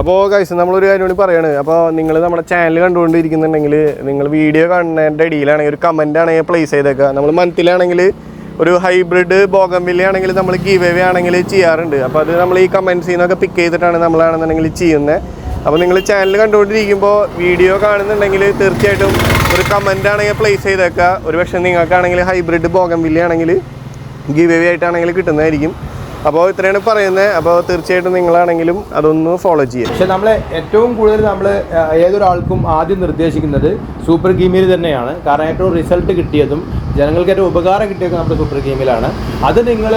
അപ്പോൾ കൈസ് നമ്മളൊരു കാര്യം കൂടി പറയാണ്. അപ്പോൾ നിങ്ങൾ നമ്മുടെ ചാനൽ കണ്ടുകൊണ്ടിരിക്കുന്നുണ്ടെങ്കിൽ നിങ്ങൾ വീഡിയോ കാണുന്നതിന്റെ ഇടയിലാണെങ്കിൽ ഒരു കമന്റ് ആണെങ്കിൽ പ്ലേസ് ചെയ്തേക്കുക. നമ്മൾ മന്തിലാണെങ്കിൽ ഒരു ഹൈബ്രിഡ് ബോഗംബില്ലി ആണെങ്കിൽ നമ്മൾ ഗീവ് ആണെങ്കിൽ ചെയ്യാറുണ്ട്. അപ്പോൾ അത് നമ്മൾ ഈ കമൻസിൽ നിന്നൊക്കെ പിക്ക് ചെയ്തിട്ടാണ് നമ്മളാണെന്നുണ്ടെങ്കിൽ ചെയ്യുന്നത്. അപ്പോൾ നിങ്ങൾ ചാനൽ കണ്ടുകൊണ്ടിരിക്കുമ്പോൾ വീഡിയോ കാണുന്നുണ്ടെങ്കിൽ തീർച്ചയായിട്ടും ഒരു കമന്റ് ആണെങ്കിൽ പ്ലേസ് ചെയ്തേക്കുക. ഒരു പക്ഷേ നിങ്ങൾക്കാണെങ്കിൽ ഹൈബ്രിഡ് ബോഗംബില്ലി ആണെങ്കിൽ ഗീവ് ആയിട്ടാണെങ്കിൽ കിട്ടുന്നതായിരിക്കും. അപ്പോൾ ഇത്രയാണ് പറയുന്നത്. അപ്പോൾ തീർച്ചയായിട്ടും നിങ്ങളാണെങ്കിലും അതൊന്ന് ഫോളോ ചെയ്യുക പക്ഷേ നമ്മൾ ഏറ്റവും കൂടുതൽ നമ്മൾ ഏതൊരാൾക്കും ആദ്യം നിർദ്ദേശിക്കുന്നത് സൂപ്പർ ഗെയിമിൽ തന്നെയാണ്. കാരണം ഏറ്റവും റിസൾട്ട് കിട്ടിയതും ജനങ്ങൾക്ക് ഏറ്റവും ഉപകാരം കിട്ടിയൊക്കെ നമ്മുടെ സൂപ്പർ ഗെയിമിലാണ്. അത് നിങ്ങൾ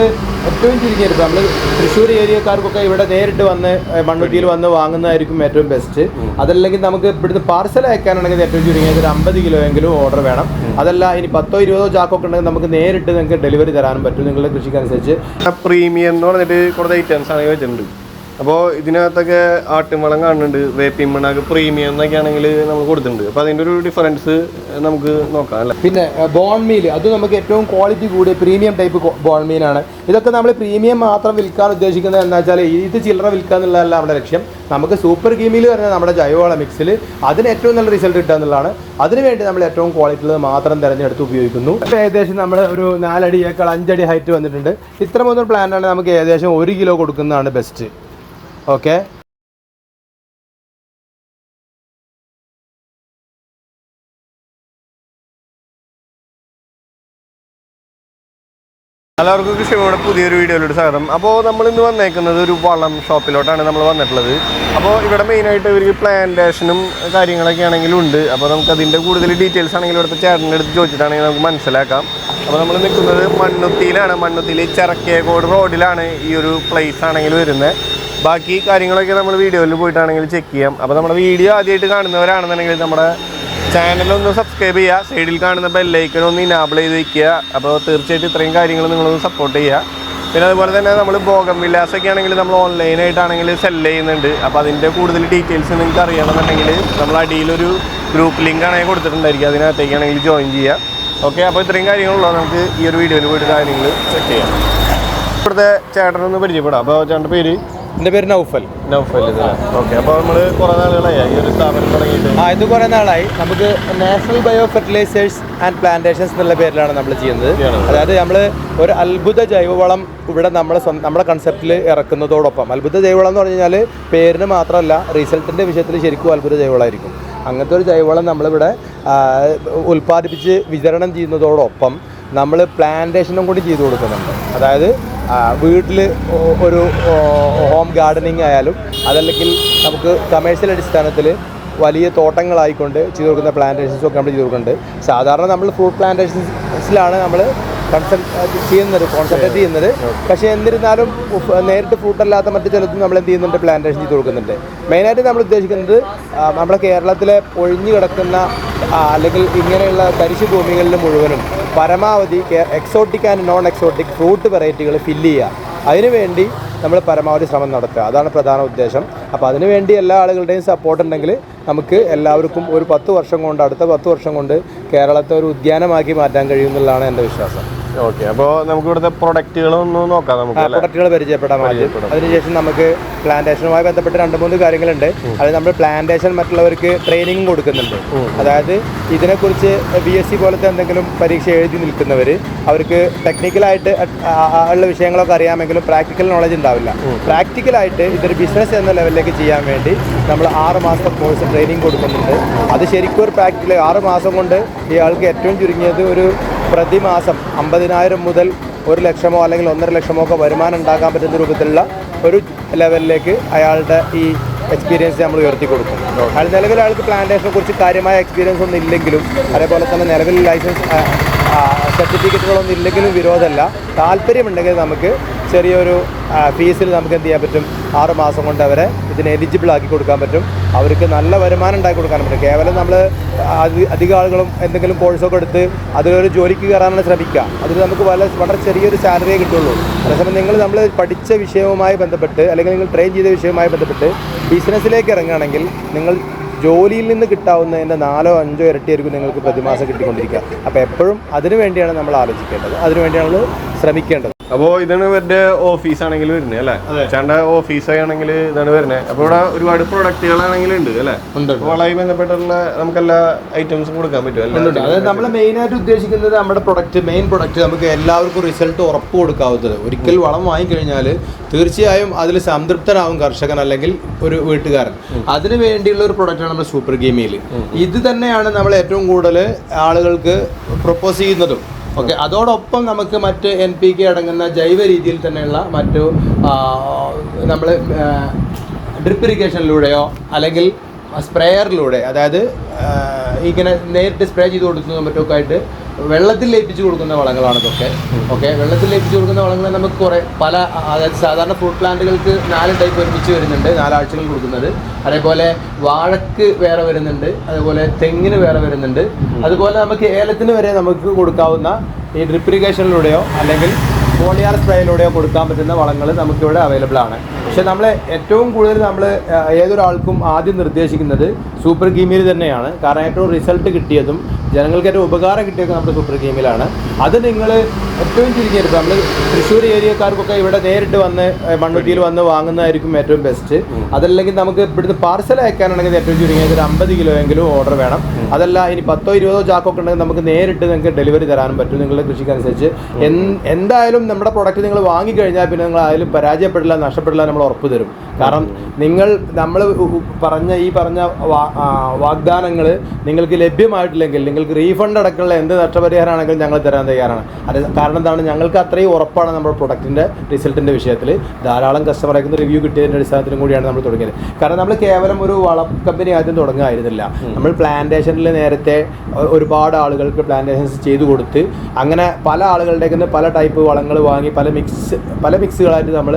ഏറ്റവും ചുരുങ്ങിയെടുക്കുക നമ്മൾ തൃശ്ശൂർ ഏരിയക്കാർക്കൊക്കെ ഇവിടെ നേരിട്ട് വന്ന് മണ്ണുട്ടിയിൽ വന്ന് വാങ്ങുന്നതായിരിക്കും ഏറ്റവും ബെസ്റ്റ് അതല്ലെങ്കിൽ നമുക്ക് ഇവിടുന്ന് പാർസൽ അയക്കാനാണെങ്കിൽ ഏറ്റവും ചുരുങ്ങിയത് ഒരു അമ്പത് കിലോ എങ്കിലും ഓർഡർ വേണം. അതല്ല ഇനി പത്തോ ഇരുപതോ ചാക്കൊക്കെ ഉണ്ടെങ്കിൽ നമുക്ക് നേരിട്ട് നിങ്ങൾക്ക് ഡെലിവറി തരാനും പറ്റും. നിങ്ങളുടെ കൃഷിക്കനുസരിച്ച്. പ്രീമിയം എന്ന് പറഞ്ഞിട്ട് കുറേ ഐറ്റംസ് ആണെങ്കിൽ വെച്ചിട്ടുണ്ട്. അപ്പോൾ ഇതിനകത്തൊക്കെ ആട്ടുംവളം കാണുന്നുണ്ട് വേപ്പിൻ മണ്ണാക്ക് പ്രീമിയം എന്നൊക്കെ ആണെങ്കിൽ നമ്മൾ കൊടുത്തിട്ടുണ്ട്. അപ്പോൾ അതിന്റെ ഒരു ഡിഫറൻസ് നമുക്ക് നോക്കാം അല്ലേ? പിന്നെ ബോൺ മീൽ അത് നമുക്ക് ഏറ്റവും ക്വാളിറ്റി കൂടിയ പ്രീമിയം ടൈപ്പ് ബോൺ മീനാണ് ഇതൊക്കെ നമ്മൾ പ്രീമിയം മാത്രം വിൽക്കാൻ ഉദ്ദേശിക്കുന്നത് എന്താ വെച്ചാൽ ഇത് ചില്ലറ വിൽക്കുക എന്നുള്ളതല്ല നമ്മുടെ ലക്ഷ്യം. നമുക്ക് സൂപ്പർ ഗീമിൽ വരുന്ന നമ്മുടെ ജൈവവള മിക്സിൽ അതിന് ഏറ്റവും നല്ല റിസൾട്ട് കിട്ടുക എന്നുള്ളതാണ്. അതിനുവേണ്ടി നമ്മൾ ഏറ്റവും ക്വാളിറ്റി ഉള്ളത് മാത്രം തിരഞ്ഞെടുത്ത് ഉപയോഗിക്കുന്നു. ഏകദേശം നമ്മൾ ഒരു നാലടിയേക്കാൾ അഞ്ചടി ഹൈറ്റ് വന്നിട്ടുണ്ട്. ഇത്ര മൂന്ന് പ്ലാനാണ് നമുക്ക് ഏകദേശം ഒരു കിലോ കൊടുക്കുന്നതാണ് ബെസ്റ്റ് ഓക്കെ എല്ലാവർക്കും കൃഷിയുടെ പുതിയൊരു വീഡിയോയിലോട്ട് സ്വാഗതം. അപ്പോൾ നമ്മൾ ഇന്ന് വന്നേക്കുന്നത് ഒരു വളം ഷോപ്പിലോട്ടാണ് നമ്മൾ വന്നിട്ടുള്ളത്. അപ്പോൾ ഇവിടെ മെയിനായിട്ട് ഇവർക്ക് പ്ലാന്റേഷനും കാര്യങ്ങളൊക്കെ ആണെങ്കിലും ഉണ്ട്. അപ്പോൾ നമുക്ക് അതിന്റെ കൂടുതൽ ഡീറ്റെയിൽസ് ആണെങ്കിലും ഇവിടുത്തെ ചേട്ടന്റെ അടുത്ത് ചോദിച്ചിട്ടാണെങ്കിൽ നമുക്ക് മനസ്സിലാക്കാം. അപ്പോൾ നമ്മൾ നിൽക്കുന്നത് മണ്ണുത്തിയിലാണ്. മണ്ണുത്തിയിൽ ചിറക്കേക്കോട് റോഡിലാണ് ഈ ഒരു പ്ലേസ് ആണെങ്കിൽ വരുന്നത്. ബാക്കി കാര്യങ്ങളൊക്കെ നമ്മൾ വീഡിയോയിൽ പോയിട്ടാണെങ്കിൽ ചെക്ക് ചെയ്യാം. അപ്പോൾ നമ്മുടെ വീഡിയോ ആദ്യമായിട്ട് കാണുന്നവരാണെന്നുണ്ടെങ്കിൽ നമ്മുടെ ചാനലൊന്ന് സബ്സ്ക്രൈബ് ചെയ്യുക സൈഡിൽ കാണുന്ന ബെല്ലൈക്കൺ ഒന്ന് ഇനാബിൾ ചെയ്ത് വയ്ക്കുക അപ്പോൾ തീർച്ചയായിട്ടും ഇത്രയും കാര്യങ്ങൾ നിങ്ങളൊന്ന് സപ്പോർട്ട് ചെയ്യുക. പിന്നെ അതുപോലെ തന്നെ നമ്മൾ ഭോഗം വിലാസമൊക്കെ ആണെങ്കിൽ നമ്മൾ ഓൺലൈനായിട്ടാണെങ്കിൽ സെൽ ചെയ്യുന്നുണ്ട്. അപ്പോൾ അതിന്റെ കൂടുതൽ ഡീറ്റെയിൽസ് നിങ്ങൾക്ക് അറിയണമെന്നുണ്ടെങ്കിൽ നമ്മൾ അടിയിലൊരു ഗ്രൂപ്പ് ലിങ്ക് ആണെങ്കിൽ കൊടുത്തിട്ടുണ്ടായിരിക്കും അതിനകത്തേക്കാണെങ്കിൽ ജോയിൻ ചെയ്യുക. ഓക്കെ അപ്പോൾ ഇത്രയും കാര്യങ്ങളുള്ളൂ. നമുക്ക് ഈ ഒരു വീഡിയോയിൽ പോയിട്ട് കാര്യങ്ങൾ ചെക്ക് ചെയ്യാം. ഇവിടുത്തെ ചേട്ടനൊന്ന് പരിചയപ്പെടാം. അപ്പോൾ ചേട്ടന്റെ പേര്? എന്റെ പേര് നൗഫൽ. നൗഫൽ ഓക്കെ അപ്പോൾ നമ്മൾ കുറേ നാളുകളായി. ഈ ഒരു സ്ഥാപനം തുടങ്ങിയിട്ട്. ആ ഇത് കുറേ നാളായി. നമുക്ക് national bio fertilisers and plantations എന്നുള്ള പേരിലാണ് നമ്മൾ ചെയ്യുന്നത്. അതായത് നമ്മൾ ഒരു അത്ഭുത ജൈവവളം ഇവിടെ നമ്മൾ നമ്മുടെ കൺസെപ്റ്റിൽ ഇറക്കുന്നതോടൊപ്പം. അത്ഭുത ജൈവവളം എന്ന് പറഞ്ഞു കഴിഞ്ഞാൽ പേരിന് മാത്രമല്ല റിസൾട്ടിന്റെ വിഷയത്തിൽ ശരിക്കും അത്ഭുത ജൈവവളമായിരിക്കും അങ്ങനത്തെ ഒരു ജൈവവളം നമ്മളിവിടെ ഉൽപ്പാദിപ്പിച്ച് വിതരണം ചെയ്യുന്നതോടൊപ്പം നമ്മൾ പ്ലാന്റേഷനും കൂടി ചെയ്തു കൊടുക്കുന്നുണ്ട്. അതായത് വീട്ടിൽ ഒരു ഹോം ഗാർഡനിങ് ആയാലും അതല്ലെങ്കിൽ നമുക്ക് കമേഴ്ഷ്യൽ അടിസ്ഥാനത്തിൽ വലിയ തോട്ടങ്ങളായിക്കൊണ്ട് ചെയ്തു കൊടുക്കുന്ന പ്ലാന്റേഷൻസും ഒക്കെ നമ്മൾ ചെയ്തു കൊടുക്കുന്നുണ്ട്. സാധാരണ നമ്മൾ ഫ്രൂട്ട് പ്ലാന്റേഷൻസിലാണ് നമ്മൾ കൺസെപ്റ്റ് ചെയ്യുന്നത് കോൺസെൻട്രേറ്റ് ചെയ്യുന്നത്. പക്ഷേ എന്നിരുന്നാലും നേരിട്ട് ഫ്രൂട്ട് അല്ലാത്ത മറ്റു ചിലതും നമ്മൾ എന്ത് ചെയ്യുന്നുണ്ട്? പ്ലാന്റേഷൻ ചെയ്ത് കൊടുക്കുന്നുണ്ട്. മെയിനായിട്ട് നമ്മൾ ഉദ്ദേശിക്കുന്നത് നമ്മുടെ കേരളത്തിലെ ഒഴിഞ്ഞു കിടക്കുന്ന അല്ലെങ്കിൽ ഇങ്ങനെയുള്ള തരിശു ഭൂമികളിൽ മുഴുവനും പരമാവധി exotic and non exotic fruit വെറൈറ്റികൾ ഫില്ല് ചെയ്യുക. അതിനുവേണ്ടി നമ്മൾ പരമാവധി ശ്രമം നടത്തുക. അതാണ് പ്രധാന ഉദ്ദേശം. അപ്പോൾ അതിനുവേണ്ടി എല്ലാ ആളുകളുടെയും സപ്പോർട്ട് ഉണ്ടെങ്കിൽ നമുക്ക് എല്ലാവർക്കും ഒരു പത്ത് വർഷം കൊണ്ട് അടുത്ത പത്ത് വർഷം കൊണ്ട് കേരളത്തെ ഒരു ഉദ്യാനമാക്കി മാറ്റാൻ കഴിയുമെന്നുള്ളതാണ് എന്റെ വിശ്വാസം. ഓക്കെ അപ്പോൾ നമുക്ക് ഇവിടുത്തെ പ്രൊഡക്റ്റുകളൊന്ന് നോക്കാം നമുക്ക് പ്രൊഡക്റ്റുകൾ പരിചയപ്പെടാൻ ആദ്യം. അതിനുശേഷം നമുക്ക് പ്ലാന്റേഷനുമായി ബന്ധപ്പെട്ട് രണ്ട് മൂന്ന് കാര്യങ്ങളുണ്ട്. അത് നമ്മൾ പ്ലാന്റേഷൻ മറ്റുള്ളവർക്ക് ട്രെയിനിങ് കൊടുക്കുന്നുണ്ട്. അതായത് ഇതിനെക്കുറിച്ച് ബി എസ് സി പോലത്തെ എന്തെങ്കിലും പരീക്ഷ എഴുതി നിൽക്കുന്നവർ അവർക്ക് ടെക്നിക്കലായിട്ട് ഉള്ള വിഷയങ്ങളൊക്കെ അറിയാമെങ്കിലും പ്രാക്ടിക്കൽ നോളജ് ഉണ്ടാവില്ല. പ്രാക്ടിക്കലായിട്ട് ഇതൊരു ബിസിനസ് എന്ന ലെവലിലേക്ക് ചെയ്യാൻ വേണ്ടി നമ്മൾ ആറ് മാസത്തെ കോഴ്സ് ട്രെയിനിങ് കൊടുക്കുന്നുണ്ട്. അത് ശരിക്കും ഒരു പ്രാക്ടിക്കൽ ആറ് മാസം കൊണ്ട് ഇയാൾക്ക് ഏറ്റവും ചുരുങ്ങിയത് ഒരു പ്രതിമാസം അമ്പതിനായിരം മുതൽ ഒരു ലക്ഷമോ അല്ലെങ്കിൽ ഒന്നര ലക്ഷമോ ഒക്കെ വരുമാനം ഉണ്ടാക്കാൻ പറ്റുന്ന രൂപത്തിലുള്ള ഒരു ലെവലിലേക്ക് അയാളുടെ ഈ എക്സ്പീരിയൻസ് നമ്മൾ ഉയർത്തി കൊടുക്കും. അയാൾ നിലവിൽ അയാൾക്ക് പ്ലാന്റേഷനെ കുറിച്ച് കാര്യമായ എക്സ്പീരിയൻസ് ഒന്നും ഇല്ലെങ്കിലും അതേപോലെ തന്നെ നിലവിൽ ലൈസൻസ് സർട്ടിഫിക്കറ്റുകളൊന്നും ഇല്ലെങ്കിലും വിരോധമല്ല. താല്പര്യമുണ്ടെങ്കിൽ നമുക്ക് ചെറിയൊരു ഫീസിൽ നമുക്ക് എന്ത് ചെയ്യാൻ പറ്റും? ആറ് മാസം കൊണ്ട് അവരെ ഇതിന് എലിജിബിൾ ആക്കി കൊടുക്കാൻ പറ്റും. അവർക്ക് നല്ല വരുമാനം ഉണ്ടാക്കി കൊടുക്കാൻ പറ്റും. കേവലം നമ്മൾ അധിക ആളുകളും എന്തെങ്കിലും കോഴ്സൊക്കെ എടുത്ത് അതിലൊരു ജോലിക്ക് കയറാനാണ് ശ്രമിക്കുക. അതിൽ നമുക്ക് വളരെ വളരെ ചെറിയൊരു സാലറിയേ കിട്ടുള്ളൂ. അതേസമയം നിങ്ങൾ നമ്മൾ പഠിച്ച വിഷയവുമായി ബന്ധപ്പെട്ട് അല്ലെങ്കിൽ നിങ്ങൾ ട്രെയിൻ ചെയ്ത വിഷയവുമായി ബന്ധപ്പെട്ട് ബിസിനസ്സിലേക്ക് ഇറങ്ങുകയാണെങ്കിൽ നിങ്ങൾ ജോലിയിൽ നിന്ന് കിട്ടാവുന്നതിന്റെ നാലോ അഞ്ചോ ഇരട്ടിയായിരിക്കും നിങ്ങൾക്ക് പ്രതിമാസം കിട്ടിക്കൊണ്ടിരിക്കുക. അപ്പോൾ എപ്പോഴും അതിനു വേണ്ടിയാണ് നമ്മൾ ആലോചിക്കേണ്ടത്. അതിനു വേണ്ടിയാണ് നമ്മൾ ശ്രമിക്കേണ്ടത്. അപ്പോൾ ഇതാണ് ഇവരുടെ ഓഫീസ് ആണെങ്കിൽ വരുന്നത് അല്ലേ. ചേട്ടന്റെ ഓഫീസ് ആണെങ്കിൽ ഇതാണ് വരുന്നത് അപ്പോൾ ഇവിടെ ഒരുപാട് പ്രൊഡക്റ്റുകളാണെങ്കിൽ ഉണ്ട് അല്ലേ? ഉണ്ട് അല്ലെ വളമായി ബന്ധപ്പെട്ടുള്ള നമുക്ക് എല്ലാ ഐറ്റംസും കൊടുക്കാൻ പറ്റും അതായത് നമ്മൾ മെയിൻ ആയിട്ട് ഉദ്ദേശിക്കുന്നത് നമ്മുടെ പ്രൊഡക്റ്റ് മെയിൻ പ്രൊഡക്റ്റ് നമുക്ക് എല്ലാവർക്കും റിസൾട്ട് ഉറപ്പ് കൊടുക്കാവുന്നത്. ഒരിക്കൽ വളം വാങ്ങിക്കഴിഞ്ഞാൽ തീർച്ചയായും അതിൽ സംതൃപ്തനാവും കർഷകൻ അല്ലെങ്കിൽ ഒരു വീട്ടുകാരൻ. അതിന് വേണ്ടിയുള്ള ഒരു പ്രൊഡക്റ്റാണ് നമ്മുടെ സൂപ്പർ ഗെയിമിൽ ഇത് തന്നെയാണ് നമ്മൾ ഏറ്റവും കൂടുതൽ ആളുകൾക്ക് പ്രൊപ്പോസ് ചെയ്യുന്നതും. ഓക്കെ അതോടൊപ്പം നമുക്ക് മറ്റ് എൻ പി കെ അടങ്ങുന്ന ജൈവ രീതിയിൽ തന്നെയുള്ള മറ്റു നമ്മൾ ഡ്രിപ്പ് ഇറിഗേഷനിലൂടെയോ അല്ലെങ്കിൽ സ്പ്രേയറിലൂടെ അതായത് ഇങ്ങനെ നേരിട്ട് സ്പ്രേ ചെയ്ത് കൊടുക്കുന്നതും മറ്റൊക്കെ ആയിട്ട് വെള്ളത്തിൽ ലയിപ്പിച്ച് കൊടുക്കുന്ന വളങ്ങളാണ് ഇതൊക്കെ. ഓക്കെ വെള്ളത്തിൽ ലയിപ്പിച്ച് കൊടുക്കുന്ന വളങ്ങൾ നമുക്ക് കുറേ പല അതായത് സാധാരണ ഫ്രൂട്ട് പ്ലാന്റുകൾക്ക് നാല് ടൈപ്പ് ഒരുമിച്ച് വരുന്നുണ്ട്. നാലാഴ്ചകൾ കൊടുക്കുന്നത്. അതേപോലെ വാഴക്ക് വേറെ വരുന്നുണ്ട്. അതേപോലെ തെങ്ങിന് വേറെ വരുന്നുണ്ട്. അതുപോലെ നമുക്ക് ഏലത്തിന് വരെ നമുക്ക് കൊടുക്കാവുന്ന ഈ ഡ്രിപ്പ് ഇറിഗേഷനിലൂടെയോ അല്ലെങ്കിൽ പോളിയാർ സ്പ്രേയിലൂടെയോ കൊടുക്കാൻ പറ്റുന്ന വളങ്ങൾ നമുക്കിവിടെ അവൈലബിൾ ആണ്. പക്ഷെ നമ്മൾ ഏറ്റവും കൂടുതൽ നമ്മൾ ഏതൊരാൾക്കും ആദ്യം നിർദ്ദേശിക്കുന്നത് സൂപ്പർ ഗീമിൽ തന്നെയാണ്. കാരണം ഏറ്റവും റിസൾട്ട് കിട്ടിയതും ജനങ്ങൾക്ക് ഏറ്റവും ഉപകാരം കിട്ടിയതും നമ്മുടെ സൂപ്പർ ഗീമിലാണ് അത് നിങ്ങൾ ഏറ്റവും ചുരുങ്ങിയത് നമ്മൾ തൃശ്ശൂർ ഏരിയക്കാർക്കൊക്കെ ഇവിടെ നേരിട്ട് വന്ന് മണ്ണുട്ടിയിൽ വന്ന് വാങ്ങുന്നതായിരിക്കും ഏറ്റവും ബെസ്റ്റ് അതല്ലെങ്കിൽ നമുക്ക് ഇവിടുന്ന് പാർസൽ അയക്കാനാണെങ്കിൽ ഏറ്റവും ചുരുങ്ങിയത് ഒരു അമ്പത് കിലോ എങ്കിലും ഓർഡർ വേണം. അതല്ല ഇനി പത്തോ ഇരുപതോ ചാക്കൊക്കെ ഉണ്ടെങ്കിൽ നമുക്ക് നേരിട്ട് നിങ്ങൾക്ക് ഡെലിവറി തരാനും പറ്റും. നിങ്ങളുടെ കൃഷിക്കനുസരിച്ച്. എന്തായാലും നമ്മുടെ പ്രൊഡക്റ്റ് നിങ്ങൾ വാങ്ങിക്കഴിഞ്ഞാൽ പിന്നെ നിങ്ങൾ അതിലും പരാജയപ്പെടില്ല നഷ്ടപ്പെടില്ല നമ്മൾ ഉറപ്പ് തരും. കാരണം നിങ്ങൾ നമ്മൾ പറഞ്ഞ ഈ പറഞ്ഞ വാഗ്ദാനങ്ങൾ നിങ്ങൾക്ക് ലഭ്യമായിട്ടില്ലെങ്കിൽ നിങ്ങൾക്ക് റീഫണ്ട് അടക്കമുള്ള എന്ത് നഷ്ടപരിഹാരമാണെങ്കിലും ഞങ്ങൾ തരാൻ തയ്യാറാണ്. അത് കാരണം എന്താണ്? ഞങ്ങൾക്ക് അത്രയും ഉറപ്പാണ് നമ്മുടെ പ്രൊഡക്റ്റിന്റെ റിസൾട്ടിന്റെ വിഷയത്തിൽ ധാരാളം കസ്റ്റമർ അയക്കുന്ന റിവ്യൂ കിട്ടിയതിന്റെ അടിസ്ഥാനത്തിലും കൂടിയാണ് നമ്മൾ തുടങ്ങിയത്. കാരണം നമ്മൾ കേവലം ഒരു വള കമ്പനി ആദ്യം തുടങ്ങുകയായിരുന്നില്ല നമ്മൾ പ്ലാന്റേഷനിൽ നേരത്തെ ഒരുപാട് ആളുകൾക്ക് പ്ലാന്റേഷൻസ് ചെയ്തു കൊടുത്ത് അങ്ങനെ പല ആളുകളുടെ പല ടൈപ്പ് വളങ്ങൾ വാങ്ങി പല മിക്സ് പല മിക്സുകളായിട്ട് നമ്മൾ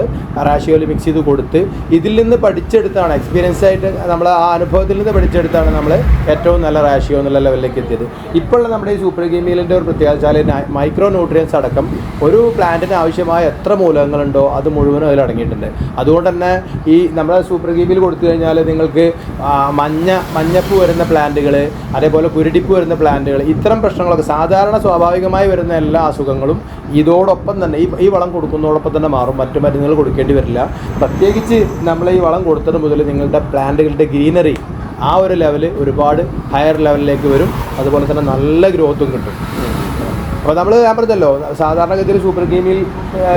റാഷിയോയിൽ മിക്സ് ചെയ്ത് കൊടുത്ത് ഇതിൽ നിന്ന് പഠിച്ചെടുത്താണ്. എക്സ്പീരിയൻസ് ആയിട്ട് നമ്മൾ ആ അനുഭവത്തിൽ നിന്ന് പഠിച്ചെടുത്താണ് നമ്മൾ ഏറ്റവും നല്ല റാഷിയോ എന്നുള്ള ലെവലിലേക്ക് എത്തിയത്. ഇപ്പോഴുള്ള നമ്മുടെ ഈ സൂപ്പർ ഗെയിമിലിന്റെ ഒരു പ്രത്യേകത വെച്ചാൽ മൈക്രോ ന്യൂട്രിയൻസ് അടക്കം ഒരു പ്ലാന്റിന് ആവശ്യമായ എത്ര മൂലകങ്ങളുണ്ടോ അത് മുഴുവനും അതിൽ അടങ്ങിയിട്ടുണ്ട്. അതുകൊണ്ട് തന്നെ ഈ നമ്മുടെ സൂപ്പർ ഗെയിമിൽ കൊടുത്തു കഴിഞ്ഞാൽ നിങ്ങൾക്ക് മഞ്ഞ മഞ്ഞപ്പ് വരുന്ന പ്ലാന്റുകൾ അതേപോലെ കുരുടിപ്പ് വരുന്ന പ്ലാന്റുകൾ ഇത്തരം പ്രശ്നങ്ങളൊക്കെ സാധാരണ സ്വാഭാവികമായി വരുന്ന എല്ലാ അസുഖങ്ങളും ഇതോടൊപ്പം തന്നെ ഈ ഈ വളം കൊടുക്കുന്നതോടൊപ്പം തന്നെ മാറും. മറ്റു മരുന്നുകൾ കൊടുക്കേണ്ടി വരില്ല. പ്രത്യേകിച്ച് നമ്മൾ ഈ വളം കൊടുത്തത് മുതൽ നിങ്ങളുടെ പ്ലാന്റുകളുടെ ഗ്രീനറി ആ ഒരു ലെവൽ ഒരുപാട് ഹയർ ലെവലിലേക്ക് വരും. അതുപോലെ തന്നെ നല്ല ഗ്രോത്തും കിട്ടും. അപ്പോൾ നമ്മൾ ഞാൻ പറഞ്ഞല്ലോ സാധാരണഗതിയിൽ സൂപ്പർ ഗെയിമിൽ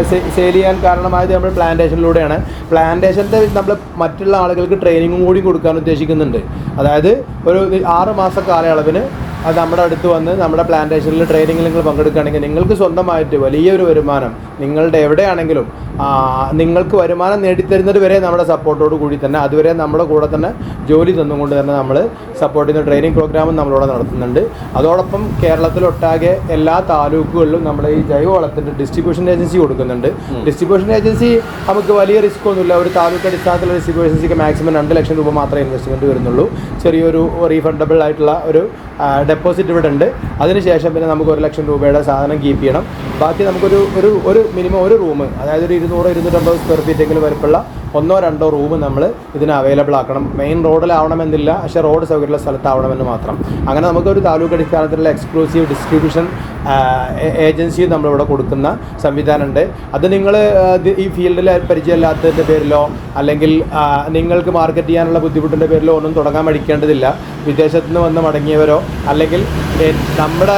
സെയിൽ ചെയ്യാൻ കാരണമായത് നമ്മൾ പ്ലാന്റേഷനിലൂടെയാണ് പ്ലാന്റേഷന്റെ നമ്മൾ മറ്റുള്ള ആളുകൾക്ക് ട്രെയിനിങ്ങും കൂടി കൊടുക്കാൻ ഉദ്ദേശിക്കുന്നുണ്ട്. അതായത് ഒരു ആറ് മാസ കാലയളവിന് അത് നമ്മുടെ അടുത്ത് വന്ന് നമ്മുടെ പ്ലാന്റേഷനിൽ ട്രെയിനിങ്ങിൽ നിങ്ങൾ പങ്കെടുക്കുകയാണെങ്കിൽ നിങ്ങൾക്ക് സ്വന്തമായിട്ട് വലിയൊരു വരുമാനം നിങ്ങളുടെ എവിടെയാണെങ്കിലും നിങ്ങൾക്ക് വരുമാനം നേടിത്തരുന്നത് വരെ നമ്മുടെ സപ്പോർട്ടോട് കൂടി തന്നെ അതുവരെ നമ്മുടെ കൂടെ തന്നെ ജോലി തന്നുകൊണ്ട് തന്നെ നമ്മൾ സപ്പോർട്ട് ചെയ്യുന്ന ട്രെയിനിങ് പ്രോഗ്രാമും നമ്മളിവിടെ നടത്തുന്നുണ്ട്. അതോടൊപ്പം കേരളത്തിലൊട്ടാകെ എല്ലാ താലൂക്കുകളിലും നമ്മൾ ഈ ജൈവവളത്തിന്റെ ഡിസ്ട്രിബ്യൂഷൻ ഏജൻസി കൊടുക്കുന്നുണ്ട്. ഡിസ്ട്രിബ്യൂഷൻ ഏജൻസി നമുക്ക് വലിയ റിസ്ക് ഒന്നുമില്ല. ഒരു താലൂക്ക് അടിസ്ഥാനത്തിലുള്ള ഡിസ്ട്രിബ്യൂഷൻ ഏജൻസിക്ക് മാക്സിമം രണ്ട് ലക്ഷം രൂപ മാത്രമേ ഇൻവെസ്റ്റ്മെന്റ് വരുന്നുള്ളൂ. ചെറിയൊരു റീഫണ്ടബിൾ ആയിട്ടുള്ള ഒരു ഡെപ്പോസിറ്റ് ഇവിടെ ഉണ്ട്. അതിനുശേഷം പിന്നെ നമുക്ക് ഒരു ലക്ഷം രൂപയുടെ സാധനം കീപ്പ് ചെയ്യണം. ബാക്കി നമുക്കൊരു ഒരു ഒരു മിനിമം ഒരു റൂം അതായത് ഒരു ഇരുന്നൂറ് ഇരുന്നൂറ്റമ്പത് സ്ക്വയർ ഫീറ്റെങ്കിലും വലുപ്പമുള്ള ഒന്നോ രണ്ടോ റൂം നമ്മൾ ഇതിന് അവൈലബിൾ ആക്കണം. മെയിൻ റോഡിലാവണമെന്നില്ല പക്ഷേ റോഡ് സൗകര്യമുള്ള സ്ഥലത്താവണമെന്ന് മാത്രം. അങ്ങനെ നമുക്കൊരു താലൂക്ക് അടിസ്ഥാനത്തിലുള്ള എക്സ്ക്ലൂസീവ് ഡിസ്ട്രിബ്യൂഷൻ ഏജൻസി നമ്മളിവിടെ കൊടുക്കുന്ന സംവിധാനമുണ്ട്. അത് നിങ്ങൾ ഈ ഫീൽഡിൽ പരിചയമില്ലാത്തതിന്റെ പേരിലോ അല്ലെങ്കിൽ നിങ്ങൾക്ക് മാർക്കറ്റ് ചെയ്യാനുള്ള ബുദ്ധിമുട്ടിന്റെ പേരിലോ ഒന്നും തുടങ്ങാൻ മടിക്കേണ്ടതില്ല. വിദേശത്ത് നിന്ന് വന്ന് മടങ്ങിയവരോ അല്ലെങ്കിൽ നമ്മുടെ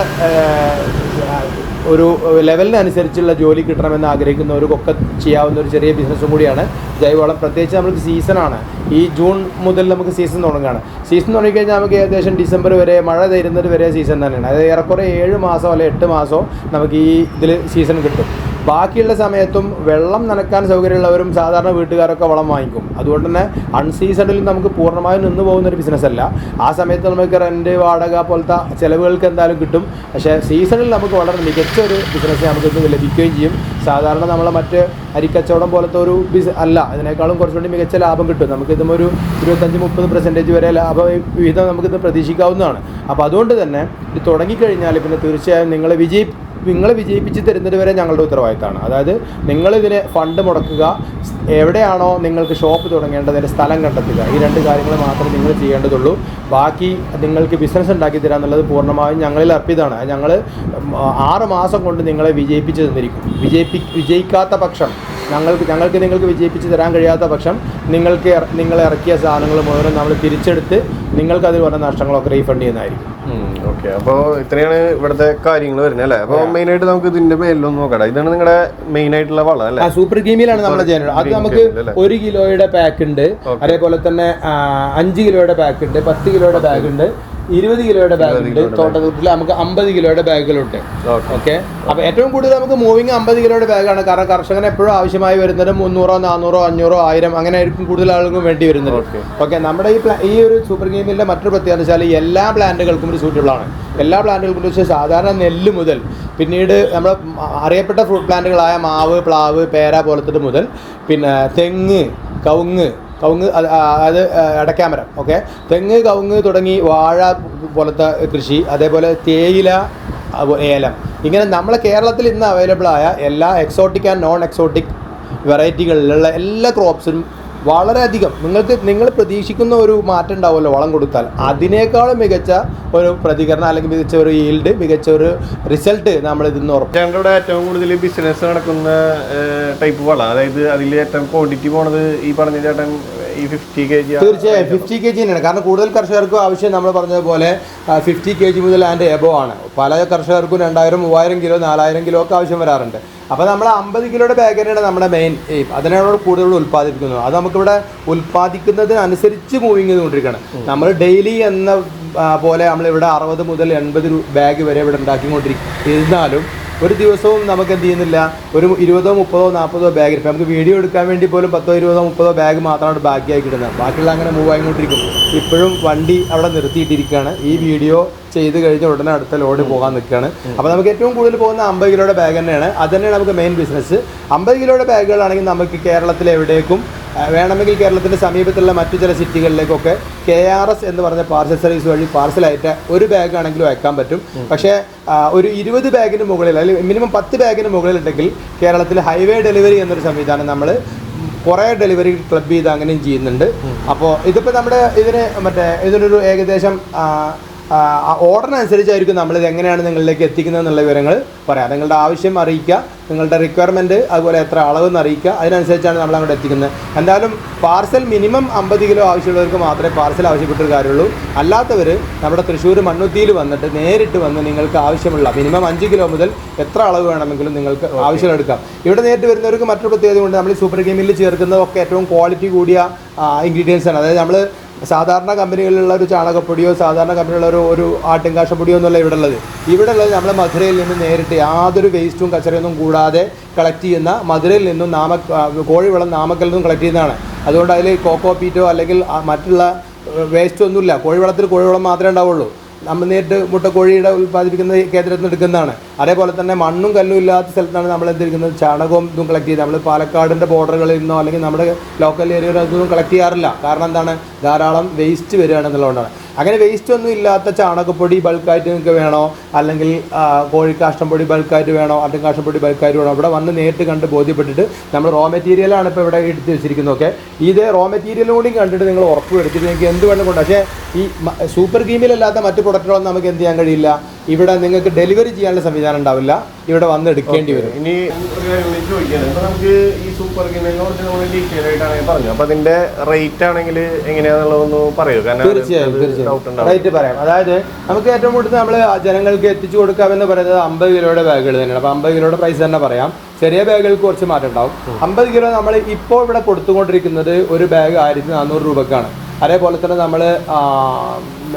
ഒരു ലെവലിനനുസരിച്ചുള്ള ജോലി കിട്ടണമെന്ന് ആഗ്രഹിക്കുന്ന ആഗ്രഹിക്കുന്നവർക്കൊക്കെ ചെയ്യാവുന്ന ഒരു ചെറിയ ബിസിനസ്സും കൂടിയാണ് ജൈവവളം. പ്രത്യേകിച്ച് നമുക്ക് സീസണാണ് ഈ ജൂൺ മുതൽ നമുക്ക് സീസൺ തുടങ്ങുകയാണ്. സീസൺ തുടങ്ങിക്കഴിഞ്ഞാൽ നമുക്ക് ഏകദേശം ഡിസംബർ വരെ മഴ തരുന്നത് വരെ സീസൺ തന്നെയാണ്. അതായത് ഏറെക്കുറെ ഏഴ് മാസം അല്ലെങ്കിൽ എട്ട് മാസമോ നമുക്ക് ഈ ഇതിൽ സീസൺ കിട്ടും. ബാക്കിയുള്ള സമയത്തും വെള്ളം നനക്കാൻ സൗകര്യമുള്ളവരും സാധാരണ വീട്ടുകാരൊക്കെ വളം വാങ്ങിക്കും. അതുകൊണ്ട് തന്നെ അൺസീസണിൽ നമുക്ക് പൂർണമായും നിന്ന് പോകുന്ന ഒരു ബിസിനസ് അല്ല. ആ സമയത്ത് നമുക്ക് റെന്റ് വാടക പോലത്തെ ചിലവുകൾക്ക് എന്തായാലും കിട്ടും. പക്ഷേ സീസണിൽ നമുക്ക് വളരെ മികച്ച ഒരു ബിസിനസ് നമുക്ക് ലഭിക്കുകയും ചെയ്യും. സാധാരണ നമ്മളെ മറ്റ് അരിക്കച്ചവടം പോലത്തെ ഒരു ബിസ് അല്ല. അതിനേക്കാളും കുറച്ചുകൂടി മികച്ച ലാഭം കിട്ടും. നമുക്ക് ഇതും ഒരു ഇരുപത്തഞ്ച് മുപ്പത് പെർസെന്റേജ് വരെ ലാഭ വിഹിതം നമുക്കിത് പ്രതീക്ഷിക്കാവുന്നതാണ്. അപ്പോൾ അതുകൊണ്ട് തന്നെ ഇത് തുടങ്ങിക്കഴിഞ്ഞാൽ പിന്നെ തീർച്ചയായും നിങ്ങൾ വിജയി നിങ്ങൾ വിജയിപ്പിച്ച് തരുന്നത് വരെ ഞങ്ങളുടെ ഉത്തരവാദിത്തമാണ്. അതായത് നിങ്ങളിതിന് ഫണ്ട് മുടക്കുക എവിടെയാണോ നിങ്ങൾക്ക് ഷോപ്പ് തുടങ്ങേണ്ടതിന്റെ സ്ഥലം കണ്ടെത്തുക. ഈ രണ്ട് കാര്യങ്ങൾ മാത്രമേ നിങ്ങൾ ചെയ്യേണ്ടതുള്ളൂ. ബാക്കി നിങ്ങൾക്ക് ബിസിനസ് ഉണ്ടാക്കി തരാം എന്നുള്ളത് പൂർണമായും ഞങ്ങളിൽ അർപ്പിതമാണ് ഞങ്ങൾ ആറ് മാസം കൊണ്ട് നിങ്ങളെ വിജയിപ്പിച്ച് തന്നിരിക്കും. വിജയിപ്പി വിജയിക്കാത്ത പക്ഷം ഞങ്ങൾക്ക് ഞങ്ങൾക്ക് നിങ്ങൾക്ക് വിജയിപ്പിച്ച് തരാൻ കഴിയാത്ത പക്ഷം നിങ്ങൾക്ക് നിങ്ങളെ ഇറക്കിയ സാധനങ്ങൾ മുഴുവൻ നമ്മൾ തിരിച്ചെടുത്ത് നിങ്ങൾക്ക് അതിൽ വന്ന നഷ്ടങ്ങളൊക്കെ റീഫണ്ട് ചെയ്യുന്നതായിരിക്കും. ഓക്കെ. അപ്പോൾ ഇത്രയാണ് ഇവിടുത്തെ കാര്യങ്ങൾ വരുന്നത് അല്ലേ? അപ്പോൾ മെയിൻ ആയിട്ട് നമുക്ക് ഇതിന്റെ മേലൊന്നും നോക്കട്ടെ. ഇതാണ് നിങ്ങളുടെ മെയിൻ ആയിട്ടുള്ള വള അല്ലേ? സൂപ്പർ ഗെയിമിലാണ് നമ്മൾ ചെയ്യുന്നത്. അത് നമുക്ക് ഒരു കിലോയുടെ പാക്ക് ഉണ്ട്. അതേപോലെ തന്നെ അഞ്ച് കിലോയുടെ പാക്ക് ഉണ്ട് പത്ത് കിലോയുടെ ബാഗ് ഉണ്ട്. ഇരുപത് കിലോയുടെ ബാഗ്. ഉണ്ട് തോട്ടത്തിൽ നമുക്ക് അമ്പത് കിലോയുടെ ബാഗുകളുണ്ട്. ഓക്കെ അപ്പൊ ഏറ്റവും കൂടുതൽ നമുക്ക് മൂവിങ് അമ്പത് കിലോയുടെ ബാഗാണ്. കാരണം കർഷകന് എപ്പോഴും ആവശ്യമായി വരുന്നത് മുന്നൂറോ നാനൂറോ അഞ്ഞൂറോ ആയിരം അങ്ങനെ ആയിരിക്കും കൂടുതൽ ആളുകൾക്കും വേണ്ടി വരുന്നത്. ഓക്കെ നമ്മുടെ ഈ ഈ ഒരു സൂപ്പർ ഗെയിമിന്റെ മറ്റൊരു പ്രത്യേകത വെച്ചാൽ എല്ലാ പ്ലാന്റുകൾക്കും ഒരു സൂറ്റബിൾ ആണ്. എല്ലാ പ്ലാന്റുകൾക്കും വെച്ചാൽ സാധാരണ നെല്ല് മുതൽ പിന്നീട് നമ്മൾ അറിയപ്പെട്ട ഫ്രൂട്ട് പ്ലാന്റുകളായ മാവ് പ്ലാവ് പേര പോലത്തത് മുതൽ പിന്നെ തെങ്ങ് കവുങ്ങ് കവുങ്ങ് അതായത് ഇടക്കാമരം ഓക്കെ? തെങ്ങ് കവുങ്ങ് തുടങ്ങി വാഴ പോലത്തെ കൃഷി അതേപോലെ തേയില ഏലം. ഇങ്ങനെ നമ്മളെ കേരളത്തിൽ ഇന്ന് അവൈലബിൾ ആയ എല്ലാ എക്സോട്ടിക് ആൻഡ് നോൺ എക്സോട്ടിക് വെറൈറ്റികളിലുള്ള എല്ലാ ക്രോപ്സും വളരെയധികം. നിങ്ങൾക്ക് നിങ്ങൾ പ്രതീക്ഷിക്കുന്ന ഒരു മാറ്റം ഉണ്ടാവുമല്ലോ വളം കൊടുത്താൽ. അതിനേക്കാളും മികച്ച ഒരു പ്രതികരണം അല്ലെങ്കിൽ മികച്ച ഒരു ഈൽഡ് മികച്ച ഒരു റിസൾട്ട് നമ്മൾ ഇതിന്ന് ഉറപ്പ് ഞങ്ങളുടെ ഏറ്റവും കൂടുതൽ ബിസിനസ് നടക്കുന്ന ടൈപ്പ് വളം. അതായത് അതിൽ ഏറ്റവും ക്വാണ്ടിറ്റി പോണത് ഈ പറഞ്ഞ ചേട്ടൻ ഈ ഫിഫ്റ്റി കെ ജി തീർച്ചയായും ഫിഫ്റ്റി കെ ജി തന്നെയാണ്. കാരണം കൂടുതൽ കർഷകർക്കും ആവശ്യം നമ്മൾ പറഞ്ഞതുപോലെ ഫിഫ്റ്റി കെ ജി മുതൽ ആൻഡ് എബോ ആണ്. പല കർഷകർക്കും രണ്ടായിരം മൂവായിരം കിലോ നാലായിരം കിലോ ഒക്കെ ആവശ്യം വരാറുണ്ട്. അപ്പോൾ നമ്മൾ അമ്പത് കിലോയുടെ ബാഗ് തന്നെയാണ് നമ്മുടെ മെയിൻ എയിം അതിനാണ് കൂടുതൽ ഉൽപ്പാദിപ്പിക്കുന്നത്. അത് നമുക്കിവിടെ ഉൽപ്പാദിക്കുന്നതിനനുസരിച്ച് മൂവിങ് ചെയ്തുകൊണ്ടിരിക്കുകയാണ്. നമ്മൾ ഡെയിലി എന്ന പോലെ നമ്മളിവിടെ അറുപത് മുതൽ എൺപത് ബാഗ് വരെ ഇവിടെ ഉണ്ടാക്കിക്കൊണ്ടിരിക്കും ഇരുന്നാലും ഒരു ദിവസവും നമുക്ക് എന്ത് ചെയ്യുന്നില്ല. ഒരു ഇരുപതോ മുപ്പതോ നാൽപ്പതോ ബാഗ് ഇപ്പം നമുക്ക് വീഡിയോ എടുക്കാൻ വേണ്ടി പോലും പത്തോ ഇരുപതോ മുപ്പതോ ബാഗ് മാത്രമാണ് ബാക്കിയായി ഇടുന്നത് ബാക്കിയുള്ള അങ്ങനെ മൂവ് ആയിക്കൊണ്ടിരിക്കും. ഇപ്പോഴും വണ്ടി അവിടെ നിർത്തിയിട്ടിരിക്കുകയാണ്. ഈ വീഡിയോ ചെയ്ത് കഴിഞ്ഞ ഉടനെ അടുത്ത ലോഡ് പോകാൻ നിൽക്കുകയാണ്. അപ്പോൾ നമുക്ക് ഏറ്റവും കൂടുതൽ പോകുന്ന അമ്പത് കിലോയുടെ ബാഗ് തന്നെയാണ്. അത് തന്നെയാണ് നമുക്ക് മെയിൻ ബിസിനസ് അമ്പത് കിലോയുടെ ബാഗുകളാണെങ്കിൽ നമുക്ക് കേരളത്തിൽ എവിടേക്കും വേണമെങ്കിൽ കേരളത്തിന്റെ സമീപത്തുള്ള മറ്റു ചില സിറ്റികളിലേക്കൊക്കെ കെ ആർ എസ് എന്ന് പറഞ്ഞ പാർസൽ സർവീസ് വഴി പാർസലായിട്ട് ഒരു ബാഗ് ആണെങ്കിലും അയക്കാൻ പറ്റും. പക്ഷേ ഒരു ഇരുപത് ബാഗിന് മുകളിൽ അല്ലെങ്കിൽ മിനിമം പത്ത് ബാഗിന് മുകളിൽ ഉണ്ടെങ്കിൽ കേരളത്തിൽ ഹൈവേ ഡെലിവറി എന്നൊരു സംവിധാനം നമ്മൾ കുറേ ഡെലിവറി ക്ലബ് ചെയ്ത് അങ്ങനെയും ചെയ്യുന്നുണ്ട്. അപ്പോൾ ഇതിപ്പോൾ നമ്മുടെ ഇതിന് മറ്റേ ഇതിനൊരു ഏകദേശം ഓർഡറിനനുസരിച്ചായിരിക്കും ഇത് എങ്ങനെയാണ് നിങ്ങളിലേക്ക് എത്തിക്കുന്നത് എന്നുള്ള വിവരങ്ങൾ പറയാം. നിങ്ങളുടെ ആവശ്യം അറിയിക്കുക നിങ്ങളുടെ റിക്വയർമെന്റ് അതുപോലെ എത്ര അളവെന്ന് അറിയിക്കുക അതിനനുസരിച്ചാണ് നമ്മൾ അങ്ങോട്ട് എത്തിക്കുന്നത്. എന്തായാലും പാർസൽ മിനിമം അമ്പത് കിലോ ആവശ്യമുള്ളവർക്ക് മാത്രമേ പാർസൽ ആവശ്യപ്പെട്ടൊരു കാര്യമുള്ളൂ. അല്ലാത്തവർ നമ്മുടെ തൃശ്ശൂർ മണ്ണുത്തിയിൽ വന്നിട്ട് നേരിട്ട് വന്ന് നിങ്ങൾക്ക് ആവശ്യമുള്ള മിനിമം അഞ്ച് കിലോ മുതൽ എത്ര അളവ് വേണമെങ്കിലും നിങ്ങൾക്ക് ആവശ്യം എടുക്കാം ഇവിടെ നേരിട്ട് വരുന്നവർക്ക് മറ്റൊരു പ്രത്യേകത കൊണ്ട് നമ്മൾ സൂപ്പർ ഗെയിമിൽ ചേർക്കുന്നതൊക്കെ ഏറ്റവും ക്വാളിറ്റി കൂടിയ ഇൻഗ്രീഡിയൻസ് ആണ്. അതായത് നമ്മൾ സാധാരണ കമ്പനികളിലുള്ള ഒരു ചാണകപ്പൊടിയോ സാധാരണ കമ്പനിയുള്ള ഒരു ഒരു ആട്ടിൻകാശപ്പൊടിയോ ഒന്നുമല്ല ഇവിടെ ഉള്ളത് ഇവിടെ ഉള്ളത് നമ്മൾ മധുരയിൽ നിന്ന് നേരിട്ട് യാതൊരു വേസ്റ്റും കച്ചറയൊന്നും കൂടാതെ കളക്ട് ചെയ്യുന്ന മധുരയിൽ നിന്നും നാമ കോഴിവെള്ളം കോഴിവളം നാമക്കൽ നിന്നും കളക്ട് ചെയ്യുന്നതാണ്. അതുകൊണ്ട് അതിൽ കോക്കോ പീറ്റോ അല്ലെങ്കിൽ മറ്റുള്ള വേസ്റ്റ് ഒന്നുമില്ല. കോഴിവെള്ളം കോഴിവളം മാത്രമേ ഉണ്ടാവുള്ളൂ. നമ്മൾ നേരിട്ട് മുട്ടക്കോഴിയുടെ ഉൽപ്പാദിപ്പിക്കുന്ന കേന്ദ്രത്തിൽ നിന്ന് എടുക്കുന്നതാണ്. അതേപോലെ തന്നെ മണ്ണും കല്ലും ഇല്ലാത്ത സ്ഥലത്താണ് നമ്മൾ എന്തിരിക്കുന്നത് ചാണകവും ഇതും കളക്ട് ചെയ്ത് നമ്മൾ പാലക്കാടിന്റെ ബോർഡറുകളിൽ നിന്നോ അല്ലെങ്കിൽ നമ്മുടെ ലോക്കൽ ഏരിയയിൽ നിന്നും കളക്ട് ചെയ്യാറില്ല. കാരണം എന്താണ്? ധാരാളം വേസ്റ്റ് വരികയാണെന്നുള്ളതുകൊണ്ടാണ് അങ്ങനെ വേസ്റ്റ് ഒന്നും ഇല്ലാത്ത ചാണകപ്പൊടി ബൾക്കായിട്ട് നിങ്ങൾക്ക് വേണോ? അല്ലെങ്കിൽ കോഴി കോഴിക്കാഷ്ടം പൊടി ബൾക്കായിട്ട് വേണോ? ആട്ടിൻകാഷ്ടം പൊടി ബൾക്കായിട്ട് വേണോ? ഇവിടെ വന്ന് നേരിട്ട് കണ്ട് ബോധ്യപ്പെട്ടിട്ട് നമ്മൾ റോ മെറ്റീരിയലാണ് ഇപ്പോൾ ഇവിടെ എടുത്ത് വെച്ചിരിക്കുന്നത് ഓക്കെ ഇത് റോ മെറ്റീരിയലും കൂടി കണ്ടിട്ട് നിങ്ങൾ ഉറപ്പ് വരുത്തിയിട്ട് നിങ്ങൾക്ക് എന്ത് വേണം കൊണ്ട് പക്ഷേ ഈ സൂപ്പർ ഗീമിലല്ലാത്ത മറ്റ് പ്രൊഡക്റ്റുകളൊന്നും നമുക്ക് എന്ത് ചെയ്യാൻ കഴിയില്ല? ഇവിടെ നിങ്ങൾക്ക് ഡെലിവറി ചെയ്യാനുള്ള സംവിധാനം ഉണ്ടാവില്ല. ഇവിടെ വന്ന് എടുക്കേണ്ടി വരും. ഇനി നമുക്ക് ഈ സൂപ്പർ പറഞ്ഞു അപ്പൊ അതിന്റെ റേറ്റ് ആണെങ്കിൽ എങ്ങനെയാണെന്നുള്ളതൊന്ന് പറയൂ കാരണം തീർച്ചയായും ഡൗട്ട് തീർച്ചയായും. റേറ്റ് പറയാം. അതായത് നമുക്ക് ഏറ്റവും കൂടുതൽ നമ്മൾ ജനങ്ങൾക്ക് എത്തിച്ചു കൊടുക്കാമെന്ന് പറയുന്നത് അമ്പത് കിലോയുടെ ബാഗുകൾ തന്നെയാണ്. അപ്പൊ അമ്പത് കിലോയുടെ പ്രൈസ് തന്നെ പറയാം. ചെറിയ ബാഗുകൾക്ക് കുറച്ച് മാറ്റം ഉണ്ടാവും. അമ്പത് കിലോ നമ്മൾ ഇപ്പോൾ ഇവിടെ കൊടുത്തുകൊണ്ടിരിക്കുന്നത് ഒരു ബാഗ് ആയിരത്തി നാനൂറ് രൂപക്കാണ്. അതേപോലെ തന്നെ നമ്മൾ